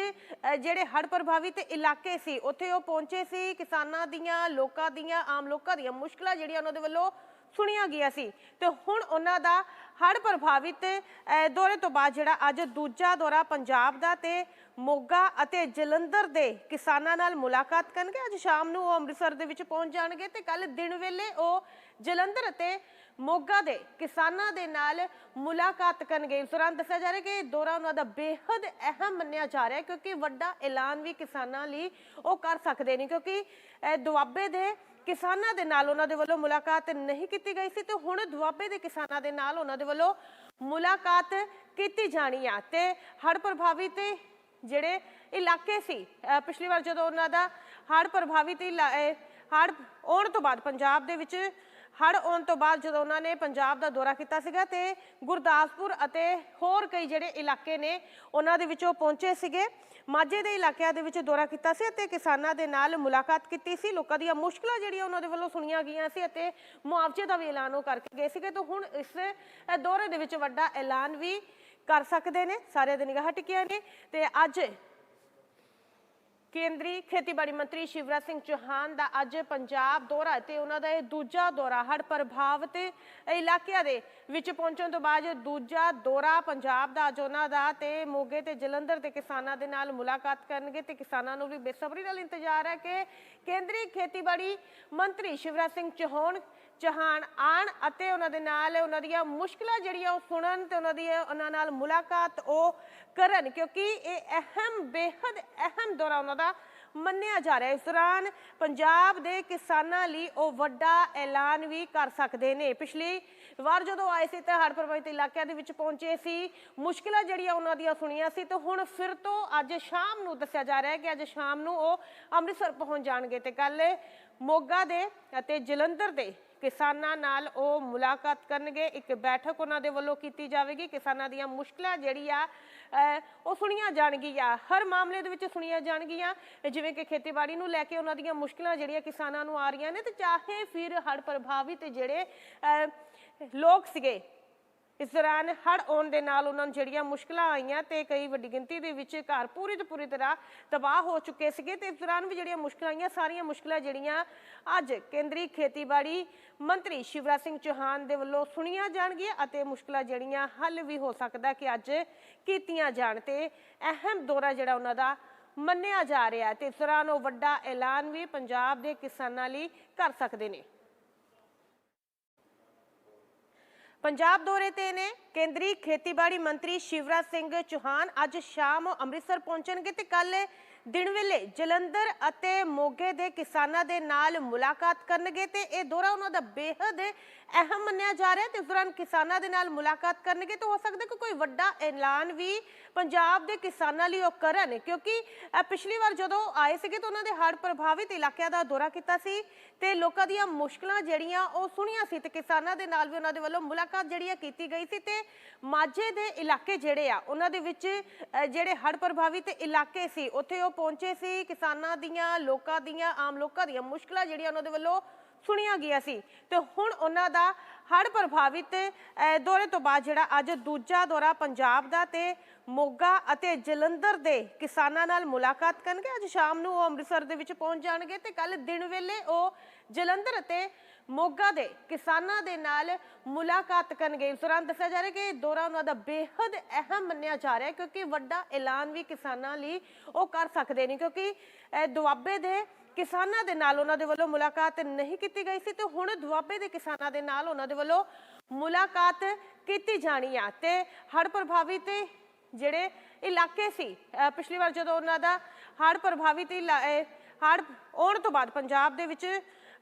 ਜਿਹੜੇ ਹੜ੍ਹ ਪ੍ਰਭਾਵਿਤ ਇਲਾਕੇ ਸੀ, ਉੱਥੇ ਉਹ ਪਹੁੰਚੇ ਸੀ, ਕਿਸਾਨਾਂ ਦੀਆਂ, ਲੋਕਾਂ ਦੀਆਂ, ਆਮ ਲੋਕਾਂ ਦੀਆਂ ਮੁਸ਼ਕਲਾਂ ਜਿਹੜੀਆਂ ਉਹਨਾਂ ਦੇ ਵੱਲੋਂ ਸੁਣੀਆਂ ਗਿਆ ਸੀ ਤੇ ਹੁਣ ਉਹਨਾਂ ਦਾ ਹੜ੍ਹ ਪ੍ਰਭਾਵਿਤ ਅ, ਦੌਰੇ ਤੋਂ ਬਾਅਦ ਜਿਹੜਾ ਅੱਜ ਦੂਜਾ ਦੌਰਾ ਪੰਜਾਬ ਦਾ ਤੇ ਮੋਗਾ ਅਤੇ ਜਲੰਧਰ ਦੇ ਕਿਸਾਨਾਂ ਨਾਲ ਮੁਲਾਕਾਤ ਕਰਨਗੇ। ਅੱਜ ਸ਼ਾਮ ਨੂੰ ਉਹ ਅੰਮ੍ਰਿਤਸਰ ਦੇ ਵਿੱਚ ਪਹੁੰਚ ਜਾਣਗੇ ਤੇ ਕੱਲ ਦਿਨ ਵੇਲੇ ਉਹ ਜਲੰਧਰ ਅਤੇ ਮੋਗਾ ਦੇ ਕਿਸਾਨਾਂ ਦੇ ਨਾਲ ਮੁਲਾਕਾਤ ਕਰਨਗੇ। ਇਸ ਦੌਰਾਨ ਦੱਸਿਆ ਜਾ ਰਿਹਾ ਕਿ ਇਹ ਦੌਰਾ ਉਹਨਾਂ ਦਾ ਬੇਹੱਦ ਅਹਿਮ ਮੰਨਿਆ ਜਾ ਰਿਹਾ ਕਿਉਂਕਿ ਵੱਡਾ ਐਲਾਨ ਵੀ ਕਿਸਾਨਾਂ ਲਈ ਉਹ ਕਰ ਸਕਦੇ ਨੇ ਕਿਉਂਕਿ ਦੁਆਬੇ ਦੇ ਕਿਸਾਨਾਂ ਦੇ ਨਾਲ ਉਹਨਾਂ ਦੇ ਵੱਲੋਂ ਮੁਲਾਕਾਤ ਨਹੀਂ ਕੀਤੀ ਗਈ ਸੀ ਤੇ ਹੁਣ ਦੁਆਬੇ ਦੇ ਕਿਸਾਨਾਂ ਦੇ ਨਾਲ ਉਹਨਾਂ ਦੇ ਵੱਲੋਂ ਮੁਲਾਕਾਤ ਕੀਤੀ ਜਾਣੀ ਆ ਤੇ ਹੜ੍ਹ ਪ੍ਰਭਾਵਿਤ ਜਿਹੜੇ ਇਲਾਕੇ ਸੀ ਪਿਛਲੀ ਵਾਰ ਜਦੋਂ ਉਹਨਾਂ ਦਾ ਹੜ੍ਹ ਪ੍ਰਭਾਵਿਤ ਇਲਾ- ਹੜ੍ਹ ਆਉਣ ਤੋਂ ਬਾਅਦ ਪੰਜਾਬ ਦੇ ਵਿੱਚ ਹੜ੍ਹ ਆਉਣ ਤੋਂ ਬਾਅਦ ਜਦੋਂ ਉਹਨਾਂ ਨੇ ਪੰਜਾਬ ਦਾ ਦੌਰਾ ਕੀਤਾ ਸੀਗਾ ਤੇ ਗੁਰਦਾਸਪੁਰ ਅਤੇ ਹੋਰ ਕਈ ਜਿਹੜੇ ਇਲਾਕੇ ਨੇ ਉਹਨਾਂ ਦੇ ਵਿੱਚੋਂ ਪਹੁੰਚੇ ਸੀਗੇ। ਮਾਝੇ ਦੇ ਇਲਾਕਿਆਂ ਦੇ ਵਿੱਚ ਦੌਰਾ ਕੀਤਾ ਸੀ ਅਤੇ ਕਿਸਾਨਾਂ ਦੇ ਨਾਲ ਮੁਲਾਕਾਤ ਕੀਤੀ ਸੀ। ਲੋਕਾਂ ਦੀਆਂ ਮੁਸ਼ਕਲਾਂ ਜਿਹੜੀਆਂ ਉਹਨਾਂ ਦੇ ਵੱਲੋਂ ਸੁਣੀਆਂ ਗਈਆਂ ਸੀ ਅਤੇ ਮੁਆਵਜ਼ੇ ਦਾ ਵੀ ਐਲਾਨ ਉਹ ਕਰਕੇ ਗਏ ਸੀਗੇ। ਤਾਂ ਹੁਣ ਇਸ ਦੌਰੇ ਦੇ ਵਿੱਚ ਵੱਡਾ ਐਲਾਨ ਵੀ ਕਰ ਸਕਦੇ ਨੇ। ਸਾਰੇ ਦੀ ਨਿਗਾਹ ਟਿਕੀਆਂ ਨੇ ਤੇ ਅੱਜ ਕੇਂਦਰੀ ਖੇਤੀਬਾੜੀ ਮੰਤਰੀ ਸ਼ਿਵਰਾਜ ਸਿੰਘ ਚੌਹਾਨ ਦਾ ਅੱਜ ਪੰਜਾਬ ਦੌਰਾ ਤੇ ਉਹਨਾਂ ਦਾ ਇਹ ਦੂਜਾ ਦੌਰਾ ਹੜ੍ਹ ਪ੍ਰਭਾਵਿਤ ਇਲਾਕਿਆਂ ਦੇ ਵਿੱਚ ਪਹੁੰਚਣ ਤੋਂ ਬਾਅਦ ਦੂਜਾ ਦੌਰਾ ਪੰਜਾਬ ਦਾ ਅੱਜ ਉਹਨਾਂ ਦਾ ਤੇ ਮੋਗੇ ਤੇ ਜਲੰਧਰ ਦੇ ਕਿਸਾਨਾਂ ਦੇ ਨਾਲ ਮੁਲਾਕਾਤ ਕਰਨਗੇ ਤੇ ਕਿਸਾਨਾਂ ਨੂੰ ਵੀ ਬੇਸਬਰੀ ਨਾਲ ਇੰਤਜ਼ਾਰ ਹੈ ਕਿ ਕੇਂਦਰੀ ਖੇਤੀਬਾੜੀ ਮੰਤਰੀ ਸ਼ਿਵਰਾਜ ਸਿੰਘ ਚੌਹਾਨ ਚੌਹਾਨ ਆਣ ਅਤੇ ਉਹਨਾਂ ਦੇ ਨਾਲ ਉਹਨਾਂ ਦੀਆਂ ਮੁਸ਼ਕਲਾਂ ਜਿਹੜੀਆਂ ਉਹ ਸੁਣਨ ਤੇ ਉਹਨਾਂ ਦੀ ਉਹਨਾਂ ਨਾਲ ਮੁਲਾਕਾਤ ਉਹ ਕਰਨ, ਕਿਉਂਕਿ ਇਹ ਅਹਿਮ ਬੇहद ਅਹਿਮ ਦੌਰਾ ਉਹਨਾਂ ਦਾ ਮੰਨਿਆ ਜਾ ਰਿਹਾ ਇਸ ਦੌਰਾਨ ਪੰਜਾਬ ਦੇ ਕਿਸਾਨਾਂ ਲਈ ਉਹ ਵੱਡਾ ਐਲਾਨ ਵੀ ਕਰ ਸਕਦੇ ਨੇ। ਪਿਛਲੀ ਵਾਰ ਜਦੋਂ ਆਏ ਸੀ ਤਾਂ ਹੜ੍ਹ ਪ੍ਰਭਾਵਿਤ ਇਲਾਕਿਆਂ ਦੇ ਵਿੱਚ ਪਹੁੰਚੇ ਸੀ, ਮੁਸ਼ਕਲਾਂ ਜਿਹੜੀਆਂ ਉਹਨਾਂ ਦੀਆਂ ਸੁਣੀਆਂ ਸੀ, ਤੇ ਹੁਣ ਫਿਰ ਤੋਂ ਅੱਜ ਸ਼ਾਮ ਨੂੰ ਦੱਸਿਆ ਜਾ ਰਿਹਾ ਹੈ ਕਿ ਅੱਜ ਸ਼ਾਮ ਨੂੰ ਉਹ ਅੰਮ੍ਰਿਤਸਰ ਪਹੁੰਚ ਜਾਣਗੇ। ਤੇ ਕੱਲ ਮੋਗਾ ਦੇ ਅਤੇ ਜਲੰਧਰ ਦੇ ਕਿਸਾਨਾਂ ਨਾਲ ਉਹ ਮੁਲਾਕਾਤ ਕਰਨਗੇ। ਇੱਕ ਬੈਠਕ ਉਹਨਾਂ ਦੇ ਵੱਲੋਂ ਕੀਤੀ ਜਾਵੇਗੀ। ਕਿਸਾਨਾਂ ਦੀਆਂ ਮੁਸ਼ਕਲਾਂ ਜਿਹੜੀ ਆ ਉਹ ਸੁਣੀਆਂ ਜਾਣਗੀਆਂ। ਹਰ ਮਾਮਲੇ ਦੇ ਵਿੱਚ ਸੁਣੀਆਂ ਜਾਣਗੀਆਂ। ਜਿਵੇਂ ਕਿ ਖੇਤੀਬਾੜੀ ਨੂੰ ਲੈ ਕੇ ਉਹਨਾਂ ਦੀਆਂ ਮੁਸ਼ਕਲਾਂ ਜਿਹੜੀਆਂ ਕਿਸਾਨਾਂ ਨੂੰ ਆ ਰਹੀਆਂ ਨੇ ਤੇ ਚਾਹੇ ਫਿਰ ਹੜ੍ਹ ਪ੍ਰਭਾਵਿਤ ਜਿਹੜੇ ਅਹ, ਲੋਕ ਸੀਗੇ ਇਸ ਦੌਰਾਨ ਹੜ੍ਹ ਆਉਣ ਦੇ ਨਾਲ ਉਹਨਾਂ ਨੂੰ ਜਿਹੜੀਆਂ ਮੁਸ਼ਕਲਾਂ ਆਈਆਂ ਤੇ ਕਈ ਵੱਡੀ ਗਿਣਤੀ ਦੇ ਵਿੱਚ ਘਰ ਪੂਰੀ ਤੋਂ ਪੂਰੀ ਤਰ੍ਹਾਂ ਤਬਾਹ ਹੋ ਚੁੱਕੇ ਸੀਗੇ ਤੇ ਇਸ ਦੌਰਾਨ ਵੀ ਜਿਹੜੀਆਂ ਮੁਸ਼ਕਲਾਂ ਆਈਆਂ, ਸਾਰੀਆਂ ਮੁਸ਼ਕਲਾਂ ਜਿਹੜੀਆਂ ਅੱਜ ਕੇਂਦਰੀ ਖੇਤੀਬਾੜੀ ਮੰਤਰੀ ਸ਼ਿਵਰਾਜ ਸਿੰਘ ਚੌਹਾਨ ਦੇ ਵੱਲੋਂ ਸੁਣੀਆਂ ਜਾਣਗੀਆਂ ਅਤੇ ਮੁਸ਼ਕਲਾਂ ਜਿਹੜੀਆਂ ਹੱਲ ਵੀ ਹੋ ਸਕਦਾ ਕਿ ਅੱਜ ਕੀਤੀਆਂ ਜਾਣ ਤੇ ਅਹਿਮ ਦੌਰਾ ਜਿਹੜਾ ਉਹਨਾਂ ਦਾ ਮੰਨਿਆ ਜਾ ਰਿਹਾ ਹੈ ਤੇ ਇਸ ਦੌਰਾਨ ਉਹ ਵੱਡਾ ਐਲਾਨ ਵੀ ਪੰਜਾਬ ਦੇ ਕਿਸਾਨਾਂ ਲਈ ਕਰ ਸਕਦੇ ਨੇ। ਪੰਜਾਬ ਦੌਰੇ ਤੇ ਨੇ। ਕੇਂਦਰੀ ਖੇਤੀਬਾੜੀ ਮੰਤਰੀ ਸ਼ਿਵਰਾਜ ਸਿੰਘ ਚੌਹਾਨ ਅੱਜ ਸ਼ਾਮ ਅੰਮ੍ਰਿਤਸਰ ਪਹੁੰਚਣਗੇ ਤੇ ਕੱਲ ਦਿਨ ਵੇਲੇ ਜਲੰਧਰ ਅਤੇ ਮੋਗੇ ਦੇ ਕਿਸਾਨਾਂ ਦੇ ਨਾਲ ਮੁਲਾਕਾਤ ਕਰਨਗੇ ਤੇ ਇਹ ਦੌਰਾ ਉਹਨਾਂ ਦਾ ਬੇहद ਅਹਿਮ ਮੰਨਿਆ ਜਾ ਰਿਹਾ ਤੇ ਇਸ ਦੌਰਾਨ ਕਿਸਾਨਾਂ ਦੇ ਨਾਲ ਮੁਲਾਕਾਤ ਕਰਨਗੇ ਤਾਂ ਹੋ ਸਕਦਾ ਕਿ ਕੋਈ ਵੱਡਾ ਐਲਾਨ ਵੀ ਪੰਜਾਬ ਦੇ ਕਿਸਾਨਾਂ ਲਈ ਉਹ ਕਰਨ, ਕਿਉਂਕਿ ਪਿਛਲੀ ਵਾਰ ਜਦੋਂ ਆਏ ਸੀਗੇ ਤਾਂ ਉਹਨਾਂ ਦੇ ਹੜ੍ਹ ਪ੍ਰਭਾਵਿਤ ਇਲਾਕਿਆਂ ਦਾ ਦੌਰਾ ਕੀਤਾ ਸੀ ਤੇ ਲੋਕਾਂ ਦੀਆਂ ਮੁਸ਼ਕਲਾਂ ਜਿਹੜੀਆਂ ਉਹ ਸੁਣੀਆਂ ਸੀ ਤੇ ਕਿਸਾਨਾਂ ਦੇ ਨਾਲ ਵੀ ਉਹਨਾਂ ਦੇ ਵੱਲੋਂ ਮੁਲਾਕਾਤ ਜਿਹੜੀ ਆ ਕੀਤੀ ਗਈ ਸੀ ਤੇ ਮਾਝੇ ਦੇ ਇਲਾਕੇ ਜਿਹੜੇ ਆ, ਉਹਨਾਂ ਦੇ ਵਿੱਚ ਜਿਹੜੇ ਹੜ੍ਹ ਪ੍ਰਭਾਵਿਤ ਇਲਾਕੇ ਸੀ, ਉੱਥੇ ਉਹ ਪਹੁੰਚੇ ਸੀ, ਕਿਸਾਨਾਂ ਦੀਆਂ, ਲੋਕਾਂ ਦੀਆਂ, ਆਮ ਲੋਕਾਂ ਦੀਆਂ ਮੁਸ਼ਕਲਾਂ ਜਿਹੜੀਆਂ ਉਹਨਾਂ ਦੇ ਵੱਲੋਂ ਸੁਣੀਆਂ ਗਿਆ ਸੀ। ਤੇ ਹੁਣ ਉਹਨਾਂ ਦਾ ਹੜ੍ਹ ਪ੍ਰਭਾਵਿਤ ਦੌਰੇ ਤੋਂ ਬਾਅਦ ਜਿਹੜਾ ਅੱਜ ਦੂਜਾ ਦੌਰਾ ਪੰਜਾਬ ਦਾ ਤੇ ਮੋਗਾ ਅਤੇ ਜਲੰਧਰ ਦੇ ਕਿਸਾਨਾਂ ਨਾਲ ਮੁਲਾਕਾਤ ਕਰਨਗੇ। ਅੱਜ ਸ਼ਾਮ ਨੂੰ ਉਹ ਅੰਮ੍ਰਿਤਸਰ ਦੇ ਵਿੱਚ ਪਹੁੰਚ ਜਾਣਗੇ ਤੇ ਕੱਲ ਦਿਨ ਵੇਲੇ ਉਹ ਜਲੰਧਰ ਅਤੇ ਮੋਗਾ ਦੇ ਕਿਸਾਨਾਂ ਦੇ ਨਾਲ ਮੁਲਾਕਾਤ ਕਰਨਗੇ। ਇਸ ਦੌਰਾਨ ਦੱਸਿਆ ਜਾ ਰਿਹਾ ਕਿ ਦੌਰਾ ਉਹਨਾਂ ਦਾ ਬੇहद ਅਹਿਮ ਮੰਨਿਆ ਜਾ ਰਿਹਾ ਕਿਉਂਕਿ ਵੱਡਾ ਐਲਾਨ ਵੀ ਕਿਸਾਨਾਂ ਲਈ ਉਹ ਕਰ ਸਕਦੇ ਨੇ ਕਿਉਂਕਿ ਦੁਆਬੇ ਦੇ ਕਿਸਾਨਾਂ ਦੇ ਨਾਲ ਉਹਨਾਂ ਦੇ ਵੱਲੋਂ ਮੁਲਾਕਾਤ ਨਹੀਂ ਕੀਤੀ ਗਈ ਸੀ ਤੇ ਹੁਣ ਦੁਆਬੇ ਦੇ ਕਿਸਾਨਾਂ ਦੇ ਨਾਲ ਉਹਨਾਂ ਦੇ ਵੱਲੋਂ ਮੁਲਾਕਾਤ ਕੀਤੀ ਜਾਣੀ ਆ ਤੇ ਹੜ੍ਹ ਪ੍ਰਭਾਵਿਤ ਜਿਹੜੇ ਇਲਾਕੇ ਸੀ ਪਿਛਲੀ ਵਾਰ ਜਦੋਂ ਉਹਨਾਂ ਦਾ ਹੜ੍ਹ ਪ੍ਰਭਾਵਿਤ ਇਲਾ- ਹੜ੍ਹ ਆਉਣ ਤੋਂ ਬਾਅਦ ਪੰਜਾਬ ਦੇ ਵਿੱਚ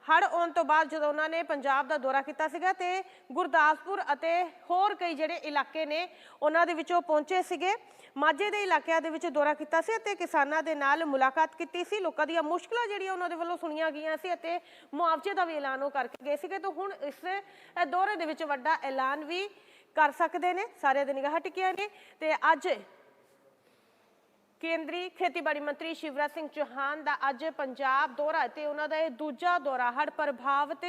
ਹੜ੍ਹ ਆਉਣ ਤੋਂ ਬਾਅਦ ਜਦੋਂ ਉਹਨਾਂ ਨੇ ਪੰਜਾਬ ਦਾ ਦੌਰਾ ਕੀਤਾ ਸੀਗਾ ਤੇ ਗੁਰਦਾਸਪੁਰ ਅਤੇ ਹੋਰ ਕਈ ਜਿਹੜੇ ਇਲਾਕੇ ਨੇ ਉਹਨਾਂ ਦੇ ਵਿੱਚੋਂ ਪਹੁੰਚੇ ਸੀਗੇ। ਮਾਝੇ ਦੇ ਇਲਾਕਿਆਂ ਦੇ ਵਿੱਚ ਦੌਰਾ ਕੀਤਾ ਸੀ ਅਤੇ ਕਿਸਾਨਾਂ ਦੇ ਨਾਲ ਮੁਲਾਕਾਤ ਕੀਤੀ ਸੀ। ਲੋਕਾਂ ਦੀਆਂ ਮੁਸ਼ਕਲਾਂ ਜਿਹੜੀਆਂ ਉਹਨਾਂ ਦੇ ਵੱਲੋਂ ਸੁਣੀਆਂ ਗਈਆਂ ਸੀ ਅਤੇ ਮੁਆਵਜ਼ੇ ਦਾ ਵੀ ਐਲਾਨ ਉਹ ਕਰਕੇ ਗਏ ਸੀਗੇ। ਤਾਂ ਹੁਣ ਇਸ ਦੌਰੇ ਦੇ ਵਿੱਚ ਵੱਡਾ ਐਲਾਨ ਵੀ ਕਰ ਸਕਦੇ ਨੇ। ਸਾਰੇ ਦੀ ਨਿਗਾਹ ਟਿਕੀਆਂ ਨੇ ਤੇ ਅੱਜ ਕੇਂਦਰੀ ਖੇਤੀਬਾੜੀ ਮੰਤਰੀ ਸ਼ਿਵਰਾਜ ਸਿੰਘ ਚੌਹਾਨ ਦਾ ਅੱਜ ਪੰਜਾਬ ਦੌਰਾ ਤੇ ਉਹਨਾਂ ਦਾ ਇਹ ਦੂਜਾ ਦੌਰਾ ਹੜ੍ਹ ਪ੍ਰਭਾਵਿਤ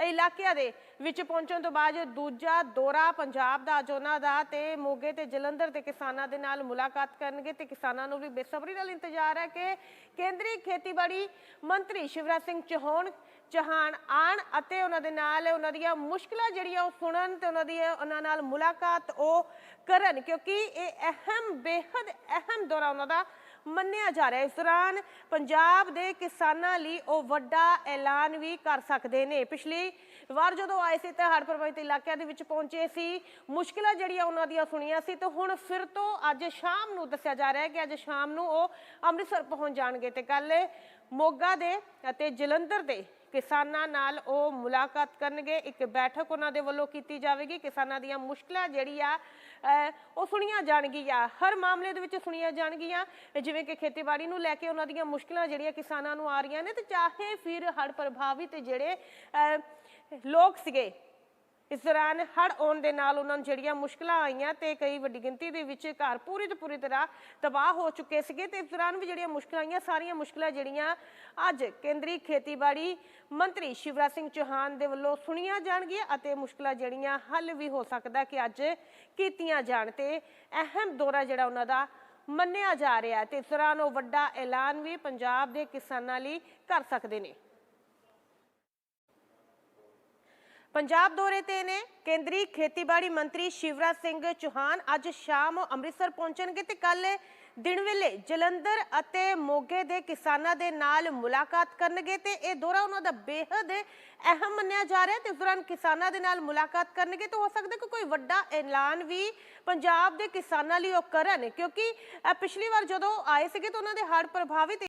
ਇਲਾਕਿਆਂ ਦੇ ਵਿੱਚ ਪਹੁੰਚਣ ਤੋਂ ਬਾਅਦ ਦੂਜਾ ਦੌਰਾ ਪੰਜਾਬ ਦਾ ਅੱਜ ਉਹਨਾਂ ਦਾ ਤੇ ਮੋਗੇ ਤੇ ਜਲੰਧਰ ਦੇ ਕਿਸਾਨਾਂ ਦੇ ਨਾਲ ਮੁਲਾਕਾਤ ਕਰਨਗੇ ਤੇ ਕਿਸਾਨਾਂ ਨੂੰ ਵੀ ਬੇਸਬਰੀ ਨਾਲ ਇੰਤਜ਼ਾਰ ਹੈ ਕਿ ਕੇਂਦਰੀ ਖੇਤੀਬਾੜੀ ਮੰਤਰੀ ਸ਼ਿਵਰਾਜ ਸਿੰਘ ਚੌਹਾਨ ਚੌਹਾਨ ਆਣ ਅਤੇ ਉਹਨਾਂ ਦੇ ਨਾਲ ਉਹਨਾਂ ਦੀਆਂ ਮੁਸ਼ਕਲਾਂ ਜਿਹੜੀਆਂ ਉਹ ਸੁਣਨ ਤੇ ਉਹਨਾਂ ਦੀ ਉਹਨਾਂ ਨਾਲ ਮੁਲਾਕਾਤ ਉਹ ਕਰਨ, ਕਿਉਂਕਿ ਇਹ ਅਹਿਮ ਬੇहद ਅਹਿਮ ਦੌਰਾ ਉਹਨਾਂ ਦਾ ਮੰਨਿਆ ਜਾ ਰਿਹਾ ਇਸ ਦੌਰਾਨ ਪੰਜਾਬ ਦੇ ਕਿਸਾਨਾਂ ਲਈ ਉਹ ਵੱਡਾ ਐਲਾਨ ਵੀ ਕਰ ਸਕਦੇ ਨੇ। ਪਿਛਲੀ ਵਾਰ ਜਦੋਂ ਆਏ ਸੀ ਤਾਂ ਹੜ੍ਹ ਪ੍ਰਭਾਵਿਤ ਇਲਾਕਿਆਂ ਦੇ ਵਿੱਚ ਪਹੁੰਚੇ ਸੀ, ਮੁਸ਼ਕਲਾਂ ਜਿਹੜੀਆਂ ਉਹਨਾਂ ਦੀਆਂ ਸੁਣੀਆਂ ਸੀ, ਤੇ ਹੁਣ ਫਿਰ ਤੋਂ ਅੱਜ ਸ਼ਾਮ ਨੂੰ ਦੱਸਿਆ ਜਾ ਰਿਹਾ ਹੈ ਕਿ ਅੱਜ ਸ਼ਾਮ ਨੂੰ ਉਹ ਅੰਮ੍ਰਿਤਸਰ ਪਹੁੰਚ ਜਾਣਗੇ। ਤੇ ਕੱਲ ਮੋਗਾ ਦੇ ਅਤੇ ਜਲੰਧਰ ਦੇ ਕਿਸਾਨਾਂ ਨਾਲ ਉਹ ਮੁਲਾਕਾਤ ਕਰਨਗੇ। ਇੱਕ ਬੈਠਕ ਉਹਨਾਂ ਦੇ ਵੱਲੋਂ ਕੀਤੀ ਜਾਵੇਗੀ। ਕਿਸਾਨਾਂ ਦੀਆਂ ਮੁਸ਼ਕਲਾਂ ਜਿਹੜੀ ਆ ਉਹ ਸੁਣੀਆਂ ਜਾਣਗੀਆਂ। ਹਰ ਮਾਮਲੇ ਦੇ ਵਿੱਚ ਸੁਣੀਆਂ ਜਾਣਗੀਆਂ। ਜਿਵੇਂ ਕਿ ਖੇਤੀਬਾੜੀ ਨੂੰ ਲੈ ਕੇ ਉਹਨਾਂ ਦੀਆਂ ਮੁਸ਼ਕਲਾਂ ਜਿਹੜੀਆਂ ਕਿਸਾਨਾਂ ਨੂੰ ਆ ਰਹੀਆਂ ਨੇ ਤੇ ਚਾਹੇ ਫਿਰ ਹੜ੍ਹ ਪ੍ਰਭਾਵਿਤ ਜਿਹੜੇ ਲੋਕ ਸੀਗੇ ਇਸ ਦੌਰਾਨ ਹੜ੍ਹ ਆਉਣ ਦੇ ਨਾਲ ਉਹਨਾਂ ਨੂੰ ਜਿਹੜੀਆਂ ਮੁਸ਼ਕਲਾਂ ਆਈਆਂ ਤੇ ਕਈ ਵੱਡੀ ਗਿਣਤੀ ਦੇ ਵਿੱਚ ਘਰ ਪੂਰੀ ਤੋਂ ਪੂਰੀ ਤਰ੍ਹਾਂ ਤਬਾਹ ਹੋ ਚੁੱਕੇ ਸੀਗੇ ਤੇ ਇਸ ਦੌਰਾਨ ਵੀ ਜਿਹੜੀਆਂ ਮੁਸ਼ਕਲਾਂ ਆਈਆਂ, ਸਾਰੀਆਂ ਮੁਸ਼ਕਲਾਂ ਜਿਹੜੀਆਂ ਅੱਜ ਕੇਂਦਰੀ ਖੇਤੀਬਾੜੀ ਮੰਤਰੀ ਸ਼ਿਵਰਾਜ ਸਿੰਘ ਚੌਹਾਨ ਦੇ ਵੱਲੋਂ ਸੁਣੀਆਂ ਜਾਣਗੀਆਂ ਅਤੇ ਮੁਸ਼ਕਲਾਂ ਜਿਹੜੀਆਂ ਹੱਲ ਵੀ ਹੋ ਸਕਦਾ ਕਿ ਅੱਜ ਕੀਤੀਆਂ ਜਾਣ ਤੇ ਅਹਿਮ ਦੌਰਾ ਜਿਹੜਾ ਉਹਨਾਂ ਦਾ ਮੰਨਿਆ ਜਾ ਰਿਹਾ ਹੈ ਤੇ ਇਸ ਦੌਰਾਨ ਉਹ ਵੱਡਾ ਐਲਾਨ ਵੀ ਪੰਜਾਬ ਦੇ ਕਿਸਾਨਾਂ ਲਈ ਕਰ ਸਕਦੇ ਨੇ। ਪੰਜਾਬ ਦੌਰੇ ਤੇ ਨੇ। ਕੇਂਦਰੀ ਖੇਤੀਬਾੜੀ ਮੰਤਰੀ ਸ਼ਿਵਰਾਜ ਸਿੰਘ ਚੌਹਾਨ ਅੱਜ ਸ਼ਾਮ ਅੰਮ੍ਰਿਤਸਰ ਪਹੁੰਚਣਗੇ ਤੇ ਕੱਲ ਦਿਨ ਵੇਲੇ ਜਲੰਧਰ ਅਤੇ ਮੋਗੇ ਦੇ ਕਿਸਾਨਾਂ ਦੇ ਨਾਲ ਮੁਲਾਕਾਤ ਕਰਨਗੇ ਤੇ ਇਹ ਦੌਰਾ ਉਹਨਾਂ ਦਾ ਬੇहद ਅਹਿਮ ਮੰਨਿਆ ਜਾ ਰਿਹਾ ਹੈ ਤੇ ਇਸ ਦੌਰਾਨ ਕਿਸਾਨਾਂ ਦੇ ਨਾਲ ਮੁਲਾਕਾਤ ਕਰਨਗੇ ਤਾਂ ਹੋ ਸਕਦਾ ਕਿ ਕੋਈ ਵੱਡਾ ਐਲਾਨ ਵੀ ਪੰਜਾਬ ਦੇ ਕਿਸਾਨਾਂ ਲਈ ਉਹ ਕਰਨ ਕਿਉਂਕਿ ਪਿਛਲੀ ਵਾਰ ਜਦੋਂ ਆਏ ਸੀਗੇ ਤਾਂ ਉਹਨਾਂ ਦੇ ਹੜ੍ਹ ਪ੍ਰਭਾਵਿਤ